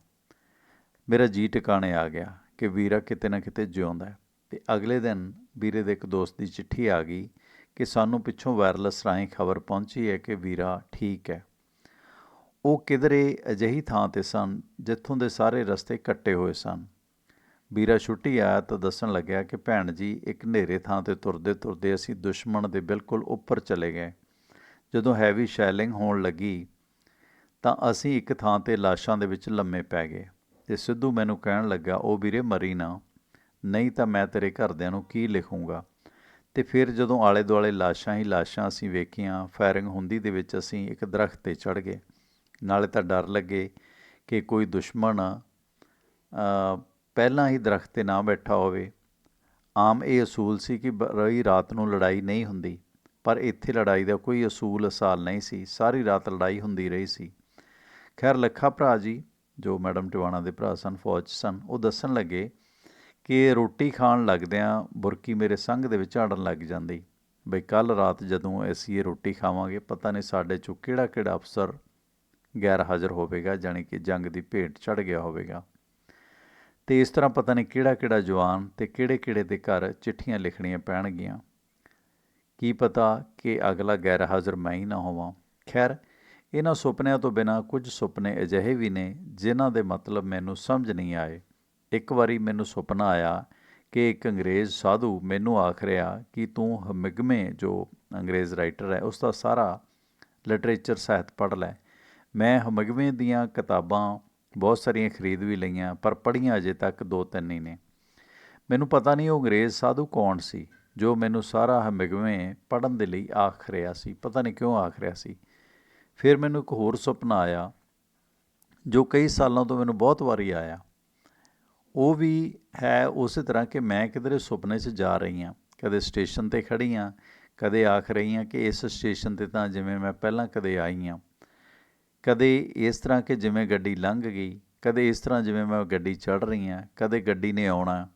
ਮੇਰਾ ਜੀ ਟਿਕਾਣੇ ਆ ਗਿਆ ਕਿ ਵੀਰਾ ਕਿਤੇ ਨਾ ਕਿਤੇ ਜਿਉਂਦਾ ਹੈ। ਤੇ ਅਗਲੇ ਦਿਨ ਵੀਰੇ ਦੇ ਇੱਕ ਦੋਸਤ ਦੀ ਚਿੱਠੀ ਆ ਗਈ ਕਿ ਸਾਨੂੰ ਪਿੱਛੋਂ ਵਾਇਰਲੈਸ ਰਾਹੀਂ ਖਬਰ ਪਹੁੰਚੀ ਹੈ ਕਿ ਵੀਰਾ ਠੀਕ ਹੈ। ਉਹ ਕਿਧਰੇ ਅਜਿਹੀ ਥਾਂ ਤੇ ਸਨ ਜਿੱਥੋਂ ਦੇ ਸਾਰੇ ਰਸਤੇ ਕੱਟੇ ਹੋਏ ਸਨ। ਵੀਰਾ ਛੁੱਟੀ ਆਇਆ ਤਾਂ ਦੱਸਣ ਲੱਗਿਆ ਕਿ ਭੈਣ ਜੀ ਇੱਕ ਹਨੇਰੇ ਥਾਂ ਤੇ ਤੁਰਦੇ ਤੁਰਦੇ ਅਸੀਂ ਦੁਸ਼ਮਣ ਦੇ ਬਿਲਕੁਲ ਉੱਪਰ ਚਲੇ ਗਏ। ਜਦੋਂ ਹੈਵੀ ਸ਼ੈਲਿੰਗ ਹੋਣ ਲੱਗੀ ਤਾਂ ਅਸੀਂ ਇੱਕ ਥਾਂ ਤੇ ਲਾਸ਼ਾਂ ਦੇ ਵਿੱਚ ਲੰਮੇ ਪੈ ਗਏ ਤੇ ਸਿੱਧੂ ਮੈਨੂੰ ਕਹਿਣ ਲੱਗਾ, ਉਹ ਵੀਰੇ ਮਰੀ ਨਾ। ਨਹੀਂ ਤਾਂ ਮੈਂ ਤੇਰੇ ਘਰਦਿਆਂ ਨੂੰ ਕੀ ਲਿਖੂੰਗਾ? ਤੇ ਫਿਰ ਜਦੋਂ ਆਲੇ ਦੁਆਲੇ ਲਾਸ਼ਾਂ ਹੀ ਲਾਸ਼ਾਂ ਅਸੀਂ ਵੇਖੀਆਂ, ਫਾਇਰਿੰਗ ਹੁੰਦੀ ਦੇ ਵਿੱਚ ਅਸੀਂ ਇੱਕ ਦਰਖਤ ਤੇ ਚੜ ਗਏ। ਨਾਲੇ ਤਾਂ ਡਰ ਲੱਗੇ ਕਿ ਕੋਈ ਦੁਸ਼ਮਣ ਪਹਿਲਾਂ ਹੀ ਦਰਖਤ ਤੇ ਨਾ ਬੈਠਾ ਹੋਵੇ। ਆਮ ਇਹ ਅਸੂਲ ਸੀ ਕਿ ਬ- ਰਹੀ ਰਾਤ ਨੂੰ ਲੜਾਈ ਨਹੀਂ ਹੁੰਦੀ, ਪਰ ਇੱਥੇ ਲੜਾਈ ਦਾ ਕੋਈ ਅਸੂਲ ਅਸਾਲ ਨਹੀਂ ਸੀ। ਸਾਰੀ ਰਾਤ ਲੜਾਈ ਹੁੰਦੀ ਰਹੀ ਸੀ। ਖੈਰ, ਲੱਖਾ ਭਰਾ ਜੀ, ਜੋ ਮੈਡਮ ਟਿਵਾਣਾ ਦੇ ਭਰਾ ਸਨ, ਫੌਜ 'ਚ ਸਨ, ਉਹ ਦੱਸਣ ਲੱਗੇ ਕਿ ਰੋਟੀ ਖਾਣ ਲੱਗਦਿਆਂ ਬੁਰਕੀ ਮੇਰੇ ਸੰਗ ਦੇ ਵਿੱਚ ਝਾੜਨ ਲੱਗ ਜਾਂਦੀ। ਬਈ ਕੱਲ ਰਾਤ ਜਦੋਂ ਅਸੀਂ ਇਹ ਰੋਟੀ ਖਾਵਾਂਗੇ, ਪਤਾ ਨਹੀਂ ਸਾਡੇ ਚੋਂ ਕਿਹੜਾ ਕਿਹੜਾ ਅਫਸਰ ਗੈਰ ਹਾਜ਼ਰ ਹੋਵੇਗਾ, ਜਾਣੀ ਕਿ ਜੰਗ ਦੀ ਭੇਟ ਚੜ ਗਿਆ ਹੋਵੇਗਾ। ਤੇ ਇਸ ਤਰ੍ਹਾਂ ਪਤਾ ਨਹੀਂ ਕਿਹੜਾ ਕਿਹੜਾ ਜਵਾਨ ਤੇ ਕਿਹੜੇ ਕਿਹੜੇ ਦੇ ਘਰ ਚਿੱਠੀਆਂ ਲਿਖਣੀਆਂ ਪੈਣਗੀਆਂ। ਕੀ ਪਤਾ ਕਿ ਅਗਲਾ ਗੈਰ ਹਾਜ਼ਰ ਮੈਂ ਹੀ ਨਾ ਹੋਵਾਂ। ਖੈਰ, ਇਹਨਾਂ ਸੁਪਨਿਆਂ ਤੋਂ ਬਿਨਾ ਕੁਝ ਸੁਪਨੇ ਅਜਿਹੇ ਵੀ ਨੇ ਜਿਨ੍ਹਾਂ ਦੇ ਮਤਲਬ ਮੈਨੂੰ ਸਮਝ ਨਹੀਂ ਆਏ। ਇੱਕ ਵਾਰੀ ਮੈਨੂੰ ਸੁਪਨਾ ਆਇਆ ਕਿ ਇੱਕ ਅੰਗਰੇਜ਼ ਸਾਧੂ ਮੈਨੂੰ ਆਖ ਰਿਹਾ ਕਿ ਤੂੰ ਹਮਿਗਮੇ ਜੋ ਅੰਗਰੇਜ਼ ਰਾਈਟਰ ਹੈ ਉਸ ਦਾ ਸਾਰਾ ਲਿਟਰੇਚਰ ਸਾਹਿਤ ਪੜ੍ਹ ਲੈ। ਮੈਂ ਹਮਿਗਮੇ ਦੀਆਂ ਕਿਤਾਬਾਂ ਬਹੁਤ ਸਾਰੀਆਂ ਖਰੀਦ ਵੀ ਲਈਆਂ, ਪਰ ਪੜ੍ਹੀਆਂ ਅਜੇ ਤੱਕ ਦੋ ਤਿੰਨ ਹੀ ਨੇ। ਮੈਨੂੰ ਪਤਾ ਨਹੀਂ ਉਹ ਅੰਗਰੇਜ਼ ਸਾਧੂ ਕੌਣ ਸੀ, ਜੋ ਮੈਨੂੰ ਸਾਰਾ ਹਮਿਗਮੇ ਪੜ੍ਹਨ ਦੇ ਲਈ ਆਖ ਰਿਹਾ ਸੀ। ਪਤਾ ਨਹੀਂ ਕਿਉਂ ਆਖ ਰਿਹਾ ਸੀ। ਫਿਰ ਮੈਨੂੰ ਇੱਕ ਹੋਰ ਸੁਪਨਾ ਆਇਆ, ਜੋ ਕਈ ਸਾਲਾਂ ਤੋਂ ਮੈਨੂੰ ਬਹੁਤ ਵਾਰੀ ਆਇਆ। ਉਹ ਵੀ ਹੈ ਉਸੇ ਤਰ੍ਹਾਂ ਕਿ ਮੈਂ ਕਿਧਰੇ ਸੁਪਨੇ 'ਚ ਜਾ ਰਹੀ ਹਾਂ, ਕਦੇ ਸਟੇਸ਼ਨ ਤੇ ਖੜੀ ਹਾਂ, ਕਦੇ ਆਖ ਰਹੀ ਹਾਂ ਕਿ ਇਸ ਸਟੇਸ਼ਨ ਤੇ ਤਾਂ ਜਿਵੇਂ ਮੈਂ ਪਹਿਲਾਂ ਕਦੇ ਆਈ ਹਾਂ। ਕਦੇ ਇਸ ਤਰ੍ਹਾਂ ਕਿ ਜਿਵੇਂ ਗੱਡੀ ਲੰਘ ਗਈ, ਕਦੇ ਇਸ ਤਰ੍ਹਾਂ ਜਿਵੇਂ ਮੈਂ ਗੱਡੀ ਚੜ੍ਹ ਰਹੀ ਹਾਂ, ਕਦੇ ਗੱਡੀ ਨੇ ਆਉਣਾ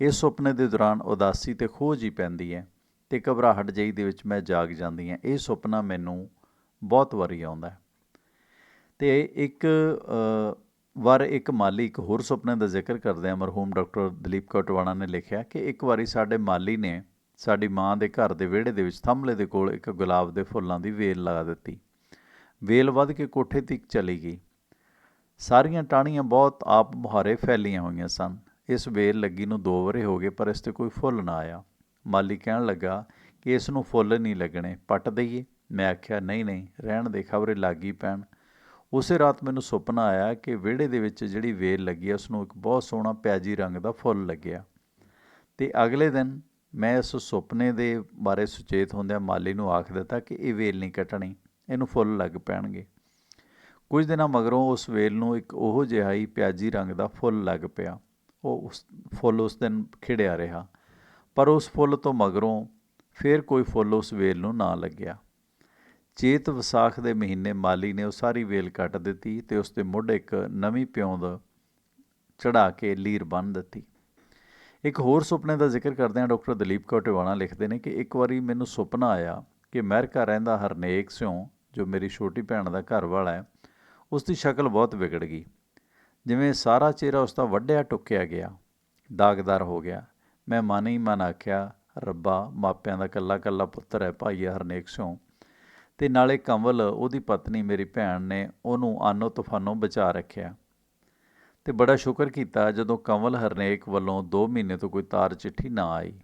ਇਸ ਸੁਪਨੇ ਦੇ ਦੌਰਾਨ ਉਦਾਸੀ ਤੇ ਖੋਜ ਹੀ ਪੈਂਦੀ ਹੈ ਤੇ ਘਬਰਾਹਟ ਜਿਹੀ ਦੇ ਵਿੱਚ ਮੈਂ ਜਾਗ ਜਾਂਦੀ ਹਾਂ। ਇਹ ਸੁਪਨਾ ਮੈਨੂੰ ਬਹੁਤ ਵਾਰੀ ਆਉਂਦਾ ਹੈ। ਤੇ ਇੱਕ ਵਾਰ ਇੱਕ ਮਾਲੀ, ਇੱਕ ਹੋਰ ਸੁਪਨੇ ਦਾ ਜ਼ਿਕਰ ਕਰਦੇ ਆ ਮਰਹੂਮ ਡਾਕਟਰ ਦਲੀਪ ਕੌਰ ਨੇ ਲਿਖਿਆ ਕਿ ਇੱਕ ਵਾਰੀ ਸਾਡੇ ਮਾਲੀ ਨੇ ਸਾਡੀ ਮਾਂ ਦੇ ਘਰ ਦੇ ਵਿਹੜੇ ਦੇ ਵਿੱਚ ਥੰਮਲੇ ਦੇ ਕੋਲ ਇੱਕ ਗੁਲਾਬ ਦੇ ਫੁੱਲਾਂ ਦੀ ਵੇਲ ਲਗਾ ਦਿੱਤੀ। ਵੇਲ ਵੱਧ ਕੇ ਕੋਠੇ ਤੱਕ ਚਲੀ ਗਈ। ਸਾਰੀਆਂ ਟਾਹਣੀਆਂ ਬਹੁਤ ਆਪ ਮੁਹਾਰੇ ਫੈਲੀਆਂ ਹੋਈਆਂ ਸਨ। ਇਸ ਵੇਲ ਲੱਗੀ ਨੂੰ ਦੋ ਵਰੇ ਹੋ ਗਏ, ਪਰ ਇਸ ਤੇ ਕੋਈ ਫੁੱਲ ਨਾ ਆਇਆ। ਮਾਲੀ ਕਹਿਣ ਲੱਗਾ ਕਿ ਇਸ ਨੂੰ ਫੁੱਲ ਨਹੀਂ ਲੱਗਣੇ। ਪੱਟ ਦਈਏ? ਮੈਂ ਆਖਿਆ, ਨਹੀਂ ਨਹੀਂ, ਰਹਿਣ ਦੇ, ਖਬਰੇ ਲੱਗੀ ਪੈਣ। ਉਸੇ ਰਾਤ ਮੈਨੂੰ ਸੁਪਨਾ ਆਇਆ ਕਿ ਵਿਹੜੇ ਦੇ ਵਿੱਚ ਜਿਹੜੀ ਵੇਲ ਲੱਗੀ ਹੈ ਉਸ ਨੂੰ ਇੱਕ ਬਹੁਤ ਸੋਹਣਾ ਪਿਆਜੀ ਰੰਗ ਦਾ ਫੁੱਲ ਲੱਗਿਆ। ਤੇ ਅਗਲੇ ਦਿਨ ਮੈਂ ਇਸ ਸੁਪਨੇ ਦੇ ਬਾਰੇ ਸੁਚੇਤ ਹੁੰਦਿਆਂ ਮਾਲੀ ਨੂੰ ਆਖ ਦਿੱਤਾ ਕਿ ਇਹ ਵੇਲ ਨਹੀਂ ਕੱਟਣੀ। ਇਹਨੂੰ ਫੁੱਲ ਲੱਗ ਪੈਣਗੇ। ਕੁਝ ਦਿਨਾਂ ਮਗਰੋਂ ਉਸ ਵੇਲ ਨੂੰ ਇੱਕ ਉਹੋ ਜਿਹਾ ਹੀ ਪਿਆਜੀ ਰੰਗ ਦਾ ਫੁੱਲ ਲੱਗ ਪਿਆ। ਉਹ ਉਸ ਫੁੱਲ ਉਸ ਦਿਨ ਖਿੜਿਆ ਰਿਹਾ। ਪਰ ਉਸ ਫੁੱਲ ਤੋਂ ਮਗਰੋਂ ਫਿਰ ਕੋਈ ਫੁੱਲ ਉਸ ਵੇਲ ਨੂੰ ਨਾ ਲੱਗਿਆ। ਚੇਤ ਵਿਸਾਖ ਦੇ ਮਹੀਨੇ ਮਾਲੀ ਨੇ ਉਹ ਸਾਰੀ ਵੇਲ ਕੱਟ ਦਿੱਤੀ ਤੇ ਉਸ ਦੇ ਮੁੱਢ ਇੱਕ ਨਵੀਂ ਪਿਉਂਦ ਚੜਾ ਕੇ ਲੀਰ ਬੰਨ੍ਹ ਦਿੱਤੀ। ਇੱਕ ਹੋਰ ਸੁਪਨੇ ਦਾ ਜ਼ਿਕਰ ਕਰਦੇ ਹਾਂ, ਡਾਕਟਰ ਦਲੀਪ ਕੌਰ ਟਿਵਾਣਾ ਲਿਖਦੇ ਨੇ ਕਿ ਇੱਕ ਵਾਰੀ ਮੈਨੂੰ ਸੁਪਨਾ ਆਇਆ ਕਿ ਅਮਰੀਕਾ ਰਹਿੰਦਾ ਹਰਨੇਕ ਸਿਉ ਜੋ ਮੇਰੀ ਛੋਟੀ ਭੈਣ ਦਾ ਘਰ ਵਾਲਾ ਹੈ ਉਸ ਦੀ ਸ਼ਕਲ ਬਹੁਤ ਵਿਗੜ ਗਈ। ਜਿਵੇਂ ਸਾਰਾ ਚਿਹਰਾ ਉਸ ਦਾ ਵੱਢਿਆ ਟੁੱਕਿਆ ਗਿਆ, ਦਾਗਦਾਰ ਹੋ ਗਿਆ। ਮੈਂ ਮਨ ਹੀ ਮਨ ਆਖਿਆ, ਰੱਬਾ, ਮਾਪਿਆਂ ਦਾ ਕੱਲਾ ਕੱਲਾ ਪੁੱਤਰ ਹੈ, ਭਾਈ ਹਰਨੇਕ ਸਿੰਘ ਤੇ ਨਾਲੇ ਕੰਵਲ, ਉਹਦੀ ਪਤਨੀ ਮੇਰੀ ਭੈਣ ਨੇ ਉਹਨੂੰ ਆਨੋ ਤੂਫਾਨੋਂ ਬਚਾ ਰੱਖਿਆ। ਤੇ ਬੜਾ ਸ਼ੁਕਰ ਕੀਤਾ ਜਦੋਂ ਕੰਵਲ ਹਰਨੇਕ ਵੱਲੋਂ 2 ਮਹੀਨੇ ਤੋਂ ਕੋਈ ਤਾਰ ਚਿੱਠੀ ਨਾ ਆਈ।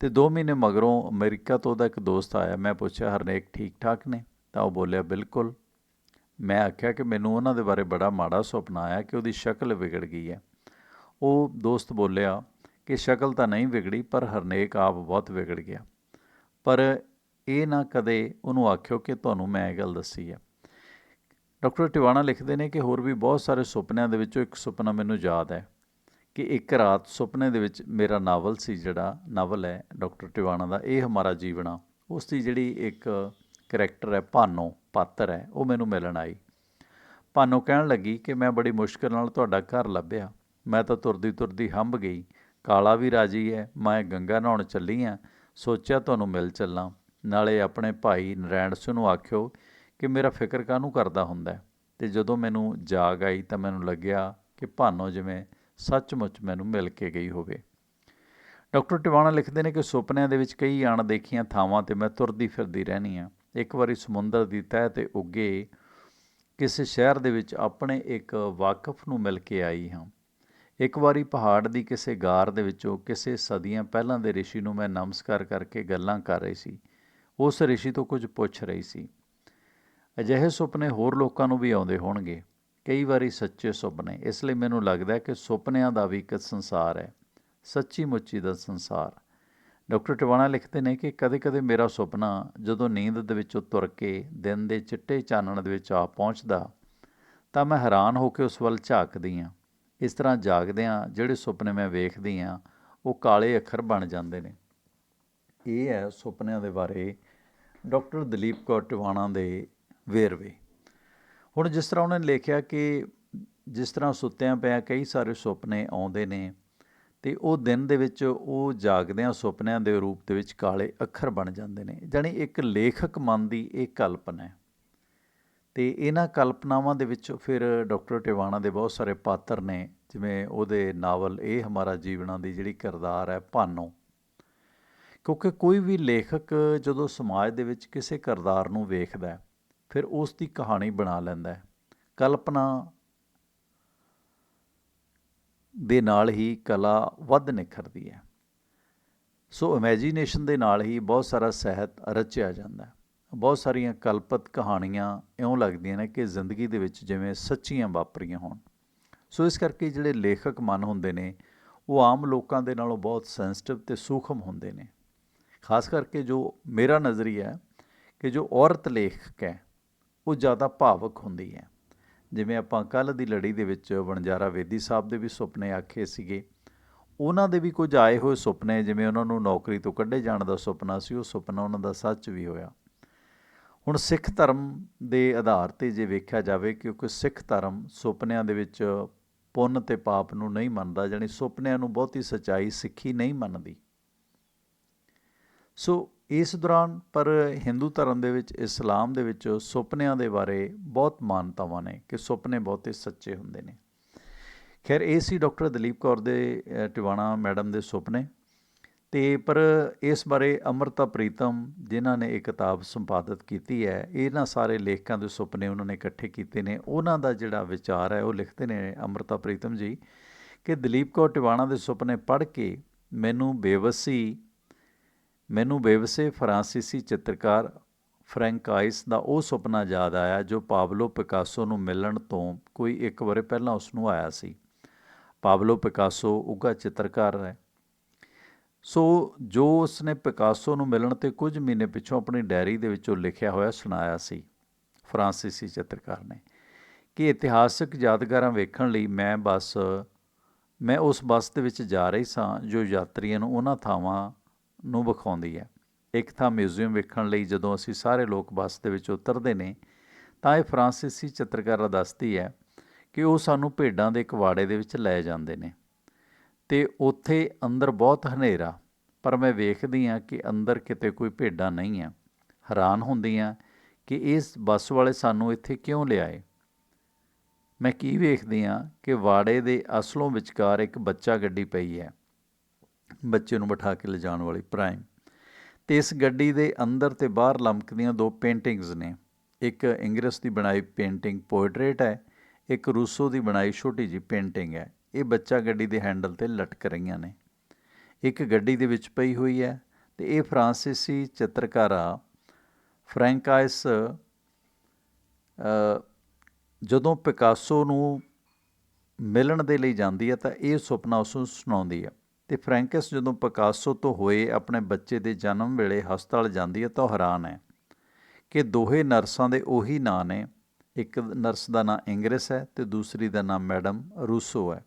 ਤੇ 2 ਮਹੀਨੇ ਮਗਰੋਂ ਅਮਰੀਕਾ ਤੋਂ ਉਹਦਾ ਇੱਕ ਦੋਸਤ ਆਇਆ। ਮੈਂ ਪੁੱਛਿਆ, ਹਰਨੇਕ ਠੀਕ ਠਾਕ ਨੇ? ਤਾਂ ਉਹ ਬੋਲਿਆ, ਬਿਲਕੁਲ। ਮੈਂ ਆਖਿਆ ਕਿ ਮੈਨੂੰ ਉਹਨਾਂ ਦੇ ਬਾਰੇ ਬੜਾ ਮਾੜਾ ਸੁਪਨਾ ਆਇਆ ਕਿ ਉਹਦੀ ਸ਼ਕਲ ਵਿਗੜ ਗਈ ਹੈ। ਉਹ ਦੋਸਤ ਬੋਲਿਆ ਕਿ ਸ਼ਕਲ ਤਾਂ ਨਹੀਂ ਵਿਗੜੀ, ਪਰ ਹਰਨੇਕ ਆਪ ਬਹੁਤ ਵਿਗੜ ਗਿਆ। ਪਰ ਇਹ ਨਾ ਕਦੇ ਉਹਨੂੰ ਆਖਿਓ ਕਿ ਤੁਹਾਨੂੰ ਮੈਂ ਇਹ ਗੱਲ ਦੱਸੀ ਹੈ। ਡਾਕਟਰ ਟਿਵਾਣਾ ਲਿਖਦੇ ਨੇ ਕਿ ਹੋਰ ਵੀ ਬਹੁਤ ਸਾਰੇ ਸੁਪਨਿਆਂ ਦੇ ਵਿੱਚੋਂ ਇੱਕ ਸੁਪਨਾ ਮੈਨੂੰ ਯਾਦ ਹੈ ਕਿ ਇੱਕ ਰਾਤ ਸੁਪਨੇ ਦੇ ਵਿੱਚ ਮੇਰਾ ਨਾਵਲ ਸੀ ਜਿਹੜਾ, ਨਾਵਲ ਹੈ ਡਾਕਟਰ ਟਿਵਾਣਾ ਦਾ, ਇਹ ਹਮਾਰਾ ਜੀਵਣਾ ਉਸ ਦੀ ਜਿਹੜੀ ਇੱਕ ਕਰੈਕਟਰ ਹੈ, ਭਾਨੋ, ਪਾਤਰ ਹੈ, ਉਹ ਮੈਨੂੰ ਮਿਲਣ ਆਈ। ਭਾਨੋ ਕਹਿਣ ਲੱਗੀ ਕਿ ਮੈਂ ਬੜੀ ਮੁਸ਼ਕਲ ਨਾਲ ਤੁਹਾਡਾ ਘਰ ਲੱਭਿਆ। ਮੈਂ ਤਾਂ ਤੁਰਦੀ ਤੁਰਦੀ ਹੰਬ ਗਈ। ਕਾਲਾ ਵੀ ਰਾਜੀ ਹੈ, ਮੈਂ ਗੰਗਾ ਨਹਾਉਣ ਚੱਲੀ ਆ ਸੋਚਿਆ ਤੁਹਾਨੂੰ ਮਿਲ ਚੱਲਾਂ। ਨਾਲੇ ਆਪਣੇ ਭਾਈ ਨਰੈਣ ਸਿੰਘ ਨੂੰ ਆਖਿਓ ਕਿ ਮੇਰਾ ਫਿਕਰ ਕਾਹਨੂੰ ਕਰਦਾ ਹੁੰਦਾ ਹੈ? ਤੇ ਜਦੋਂ ਮੈਨੂੰ ਜਾਗ ਆਈ ਤਾਂ ਮੈਨੂੰ ਲੱਗਿਆ ਕਿ ਭਾਨੋ ਜਿਵੇਂ ਸੱਚਮੁੱਚ ਮੈਨੂੰ ਮਿਲ ਕੇ ਗਈ ਹੋਵੇ। ਡਾਕਟਰ ਟਿਵਾਣਾ ਲਿਖਦੇ ਨੇ ਕਿ ਸੁਪਨਿਆਂ ਦੇ ਵਿੱਚ ਕਈ ਅਣਦੇਖੀਆਂ ਥਾਵਾਂ ਤੇ ਮੈਂ ਤੁਰਦੀ ਫਿਰਦੀ ਰਹਿਣੀ ਆ ਇੱਕ ਵਾਰੀ ਸਮੁੰਦਰ ਦੀ ਤਹਿ ਤੇ ਉੱਗੇ ਕਿਸੇ ਸ਼ਹਿਰ ਦੇ ਵਿੱਚ ਆਪਣੇ ਇੱਕ ਵਾਕਫ ਨੂੰ ਮਿਲ ਕੇ ਆਈ ਹਾਂ। ਇੱਕ ਵਾਰੀ ਪਹਾੜ ਦੀ ਕਿਸੇ ਗਾਰ ਦੇ ਵਿੱਚੋਂ ਕਿਸੇ ਸਦੀਆਂ ਪਹਿਲਾਂ ਦੇ ਰਿਸ਼ੀ ਨੂੰ ਮੈਂ ਨਮਸਕਾਰ ਕਰਕੇ ਗੱਲਾਂ ਕਰ ਰਹੀ ਸੀ। ਉਸ ਰਿਸ਼ੀ ਤੋਂ ਕੁਝ ਪੁੱਛ ਰਹੀ ਸੀ। ਅਜਿਹੇ ਸੁਪਨੇ ਹੋਰ ਲੋਕਾਂ ਨੂੰ ਵੀ ਆਉਂਦੇ ਹੋਣਗੇ। ਕਈ ਵਾਰੀ ਸੱਚੇ ਸੁਪਨੇ। ਇਸ ਲਈ ਮੈਨੂੰ ਲੱਗਦਾ ਕਿ ਸੁਪਨਿਆਂ ਦਾ ਵੀ ਇੱਕ ਸੰਸਾਰ ਹੈ। ਸੱਚੀ ਮੁੱਚੀ ਦਾ ਸੰਸਾਰ। ਡਾਕਟਰ ਟਿਵਾਣਾ ਲਿਖਦੇ ਨੇ ਕਿ ਕਦੇ-ਕਦੇ ਮੇਰਾ ਸੁਪਨਾ ਜਦੋਂ ਨੀਂਦ ਦੇ ਵਿੱਚੋਂ ਤੁਰ ਕੇ ਦਿਨ ਦੇ ਚਿੱਟੇ ਚਾਨਣ ਦੇ ਵਿੱਚ ਆ ਪਹੁੰਚਦਾ, ਤਾਂ ਮੈਂ ਹੈਰਾਨ ਹੋ ਕੇ ਉਸ ਵੱਲ ਝਾਕਦੀ ਹਾਂ। ਇਸ ਤਰ੍ਹਾਂ ਜਾਗਦਿਆਂ ਜਿਹੜੇ ਸੁਪਨੇ ਮੈਂ ਵੇਖਦੀ ਹਾਂ, ਉਹ ਕਾਲੇ ਅੱਖਰ ਬਣ ਜਾਂਦੇ ਨੇ। ਇਹ ਹੈ ਸੁਪਨਿਆਂ ਦੇ ਬਾਰੇ ਡਾਕਟਰ ਦਲੀਪ ਕੌਰ ਟਿਵਾਣਾ ਦੇ ਵੇਰਵੇ। ਹੁਣ ਜਿਸ ਤਰ੍ਹਾਂ ਉਹਨੇ ਲਿਖਿਆ ਕਿ ਜਿਸ ਤਰ੍ਹਾਂ ਸੁੱਤਿਆਂ ਪਿਆ ਕਈ ਸਾਰੇ ਸੁਪਨੇ ਆਉਂਦੇ ਨੇ ਤੇ ਉਹ ਦਿਨ ਦੇ ਵਿੱਚ ਉਹ ਜਾਗਦਿਆਂ ਸੁਪਨਿਆਂ ਦੇ ਰੂਪ ਦੇ ਵਿੱਚ ਕਾਲੇ ਅੱਖਰ ਬਣ ਜਾਂਦੇ ਨੇ। ਜਾਨੀ ਇੱਕ ਲੇਖਕ ਮਨ ਦੀ ਇਹ ਕਲਪਨਾ ਹੈ। ਤੇ ਇਹਨਾਂ ਕਲਪਨਾਵਾਂ ਦੇ ਵਿੱਚ ਫਿਰ ਡਾਕਟਰ ਟਿਵਾਣਾ ਦੇ ਬਹੁਤ ਸਾਰੇ ਪਾਤਰ ਨੇ, ਜਿਵੇਂ ਉਹਦੇ ਨਾਵਲ, ਇਹ ਹਮਾਰਾ ਜੀਵਨਾਂ ਦੀ ਜਿਹੜੀ ਕਿਰਦਾਰ ਹੈ, ਭਾਨੋ। ਕਿਉਂਕਿ ਕੋਈ ਵੀ ਲੇਖਕ ਜਦੋਂ ਸਮਾਜ ਦੇ ਵਿੱਚ ਕਿਸੇ ਕਿਰਦਾਰ ਨੂੰ ਵੇਖਦਾ ਹੈ, ਫਿਰ ਉਸ ਦੀ ਕਹਾਣੀ ਬਣਾ ਲੈਂਦਾ ਹੈ। ਕਲਪਨਾ ਦੇ ਨਾਲ ਹੀ ਕਲਾ ਵੱਧ ਨਿਖਰਦੀ ਹੈ। ਸੋ ਇਮੇਜਿਨੇਸ਼ਨ ਦੇ ਨਾਲ ਹੀ ਬਹੁਤ ਸਾਰਾ ਸਾਹਿਤ ਰਚਿਆ ਜਾਂਦਾ ਹੈ। ਬਹੁਤ ਸਾਰੀਆਂ ਕਲਪਤ ਕਹਾਣੀਆਂ ਇਉਂ ਲੱਗਦੀਆਂ ਨੇ ਕਿ ਜ਼ਿੰਦਗੀ ਦੇ ਵਿੱਚ ਜਿਵੇਂ ਸੱਚੀਆਂ ਵਾਪਰੀਆਂ ਹੋਣ। ਸੋ ਇਸ ਕਰਕੇ ਜਿਹੜੇ ਲੇਖਕ ਮਨ ਹੁੰਦੇ ਨੇ, ਉਹ ਆਮ ਲੋਕਾਂ ਦੇ ਨਾਲੋਂ ਬਹੁਤ ਸੈਂਸਿਟਿਵ ਤੇ ਸੂਖਮ ਹੁੰਦੇ ਨੇ। ਖਾਸ ਕਰਕੇ ਜੋ ਮੇਰਾ ਨਜ਼ਰੀਆ ਹੈ ਕਿ ਜੋ ਔਰਤ ਲੇਖਕ ਹੈ, ਉਹ ਜ਼ਿਆਦਾ ਭਾਵਕ ਹੁੰਦੀ ਹੈ। ਜਿਵੇਂ ਆਪਾਂ ਕੱਲ ਦੀ ਲੜੀ ਦੇ ਵਿੱਚ ਵਣਜਾਰਾ ਵੇਦੀ ਸਾਹਿਬ ਦੇ ਵੀ ਸੁਪਨੇ ਆਖੇ ਸੀਗੇ। ਉਹਨਾਂ ਦੇ ਵੀ ਕੁਝ ਆਏ ਹੋਏ ਸੁਪਨੇ, ਜਿਵੇਂ ਉਹਨਾਂ ਨੂੰ ਨੌਕਰੀ ਤੋਂ ਕੱਢੇ ਜਾਣ ਦਾ ਸੁਪਨਾ ਸੀ, ਉਹ ਸੁਪਨਾ ਉਹਨਾਂ ਦਾ ਸੱਚ ਵੀ ਹੋਇਆ। ਹੁਣ ਸਿੱਖ ਧਰਮ ਦੇ ਆਧਾਰ ਤੇ ਜੇ ਵੇਖਿਆ ਜਾਵੇ, ਕਿਉਂਕਿ ਸਿੱਖ ਧਰਮ ਸੁਪਨਿਆਂ ਦੇ ਵਿੱਚ ਪੁੰਨ ਤੇ ਪਾਪ ਨੂੰ ਨਹੀਂ ਮੰਨਦਾ ਜਾਨੀ ਸੁਪਨਿਆਂ ਨੂੰ ਬਹੁਤੀ ਸਚਾਈ ਸਿੱਖੀ ਨਹੀਂ ਮੰਨਦੀ। ਸੋ ਇਸ ਦੌਰਾਨ ਪਰ ਹਿੰਦੂ ਧਰਮ ਦੇ ਵਿੱਚ, ਇਸਲਾਮ ਦੇ ਵਿੱਚ ਸੁਪਨਿਆਂ ਦੇ ਬਾਰੇ ਬਹੁਤ ਮਾਨਤਾਵਾਂ ਨੇ ਕਿ ਸੁਪਨੇ ਬਹੁਤੇ ਸੱਚੇ ਹੁੰਦੇ ਨੇ। ਖੈਰ, ਇਹ ਸੀ ਡਾਕਟਰ ਦਲੀਪ ਕੌਰ ਦੇ ਟਿਵਾਣਾ ਮੈਡਮ ਦੇ ਸੁਪਨੇ ਤੇ ਪਰ ਇਸ ਬਾਰੇ ਅਮਰਤਾ ਪ੍ਰੀਤਮ, ਜਿਨ੍ਹਾਂ ਨੇ ਇਹ ਕਿਤਾਬ ਸੰਪਾਦਿਤ ਕੀਤੀ ਹੈ, ਇਹਨਾਂ ਸਾਰੇ ਲੇਖਕਾਂ ਦੇ ਸੁਪਨੇ ਉਹਨਾਂ ਨੇ ਇਕੱਠੇ ਕੀਤੇ ਨੇ। ਉਹਨਾਂ ਦਾ ਜਿਹੜਾ ਵਿਚਾਰ ਹੈ, ਉਹ ਲਿਖਦੇ ਨੇ ਅਮਰਤਾ ਪ੍ਰੀਤਮ ਜੀ ਕਿ ਦਲੀਪ ਕੌਰ ਟਿਵਾਣਾ ਦੇ ਸੁਪਨੇ ਪੜ੍ਹ ਕੇ ਮੈਨੂੰ ਬੇਵਸੀ ਮੈਨੂੰ ਬੇਵਸੇ ਫਰਾਂਸੀਸੀ ਚਿੱਤਰਕਾਰ ਫਰੈਂਕਾਈਸ ਦਾ ਉਹ ਸੁਪਨਾ ਯਾਦ ਆਇਆ ਜੋ ਪਾਬਲੋ ਪਿਕਾਸੋ ਨੂੰ ਮਿਲਣ ਤੋਂ ਕੋਈ ਇੱਕ ਵਾਰ ਪਹਿਲਾਂ ਉਸ ਨੂੰ ਆਇਆ ਸੀ। ਪਾਬਲੋ ਪਿਕਾਸੋ ਉਗਾ ਚਿੱਤਰਕਾਰ ਹੈ ਸੋ ਜੋ ਉਸਨੇ ਪਿਕਾਸੋ ਨੂੰ ਮਿਲਣ ਤੇ ਕੁਝ ਮਹੀਨੇ ਪਿੱਛੋਂ ਆਪਣੀ ਡਾਇਰੀ ਦੇ ਵਿੱਚੋਂ ਲਿਖਿਆ ਹੋਇਆ ਸੁਣਾਇਆ ਸੀ, ਫਰਾਂਸੀਸੀ ਚਿੱਤਰਕਾਰ ਨੇ। ਕਿ ਇਤਿਹਾਸਕ ਯਾਦਗਾਰਾਂ ਵੇਖਣ ਲਈ ਮੈਂ ਬਸ, ਮੈਂ ਉਸ ਬੱਸ ਦੇ ਵਿੱਚ ਜਾ ਰਹੀ ਸਾਂ ਜੋ ਯਾਤਰੀਆਂ ਨੂੰ ਉਹਨਾਂ ਥਾਵਾਂ ਨੂੰ ਵਿਖਾਉਂਦੀ ਹੈ। ਇੱਕ ਥਾਂ ਮਿਊਜ਼ੀਅਮ ਵੇਖਣ ਲਈ ਜਦੋਂ ਅਸੀਂ ਸਾਰੇ ਲੋਕ ਬੱਸ ਦੇ ਵਿੱਚ ਉਤਰਦੇ ਨੇ, ਤਾਂ ਇਹ ਫਰਾਂਸੀਸੀ ਚਿੱਤਰਕਾਰ ਦੱਸਦੀ ਹੈ ਕਿ ਉਹ ਸਾਨੂੰ ਭੇਡਾਂ ਦੇ ਕਵਾੜੇ ਦੇ ਵਿੱਚ ਲੈ ਜਾਂਦੇ ਨੇ। ਤੇ ਉੱਥੇ ਅੰਦਰ ਬਹੁਤ ਹਨੇਰਾ, ਪਰ ਮੈਂ ਵੇਖਦੀ ਹਾਂ ਕਿ ਅੰਦਰ ਕਿਤੇ ਕੋਈ ਭੇਡਾਂ ਨਹੀਂ ਆ ਹੈਰਾਨ ਹੁੰਦੀ ਆ ਕਿ ਇਸ ਬੱਸ ਵਾਲੇ ਸਾਨੂੰ ਇੱਥੇ ਕਿਉਂ ਲਿਆਏ? ਮੈਂ ਕੀ ਵੇਖਦੀ ਹਾਂ ਕਿ ਵਾੜੇ ਦੇ ਅਸਲੋਂ ਵਿਚਕਾਰ ਇੱਕ ਬੱਚਾ ਗੱਡੀ ਪਈ ਹੈ। ਬੱਚੇ ਨੂੰ ਬਿਠਾ ਕੇ ਲਿਜਾਣ ਵਾਲੀ ਪ੍ਰਾਈਮ ਤੇ ਇਸ ਗੱਡੀ ਦੇ ਅੰਦਰ ਤੇ ਬਾਹਰ ਲਮਕਦੀਆਂ ਦੋ ਪੇਂਟਿੰਗਸ ਨੇ। ਇੱਕ ਇੰਗਰਸ ਦੀ ਬਣਾਈ ਪੇਂਟਿੰਗ ਪੋਰਟਰੇਟ ਹੈ, ਇੱਕ ਰੂਸੋ ਦੀ ਬਣਾਈ ਛੋਟੀ ਜੀ ਪੇਂਟਿੰਗ ਹੈ। ਇਹ ਬੱਚਾ ਗੱਡੀ ਦੇ ਹੈਂਡਲ ਤੇ ਲਟਕ ਰਹੀਆਂ ਨੇ। ਇੱਕ ਗੱਡੀ ਦੇ ਵਿੱਚ ਪਈ ਹੋਈ ਹੈ ਤੇ ਇਹ ਫਰਾਂਸੀਸੀ ਚਿੱਤਰਕਾਰਾ ਫ੍ਰੈਂਕਾਇਸ ਜਦੋਂ ਪਿਕਾਸੋ ਨੂੰ ਮਿਲਣ ਦੇ ਲਈ ਜਾਂਦੀ ਹੈ ਤਾਂ ਇਹ ਸੁਪਨਾ ਉਸ ਨੂੰ ਸੁਣਾਉਂਦੀ ਹੈ। ਤੇ ਫ੍ਰੈਂਕਸ ਜਦੋਂ ਪਿਕਾਸੋ ਤੋਂ ਹੋਏ ਆਪਣੇ ਬੱਚੇ ਦੇ ਜਨਮ ਵੇਲੇ ਹਸਪਤਾਲ ਜਾਂਦੀ ਹੈ ਤਾਂ ਹੈਰਾਨ ਹੈ ਕਿ ਦੋਹੇ ਨਰਸਾਂ ਦੇ ਉਹੀ ਨਾਂ ਨੇ। ਇੱਕ ਨਰਸ ਦਾ ਨਾਂ ਇੰਗਰਿਸ ਹੈ ਤੇ ਦੂਸਰੀ ਦਾ ਨਾਮ ਮੈਡਮ ਰੂਸੋ ਹੈ।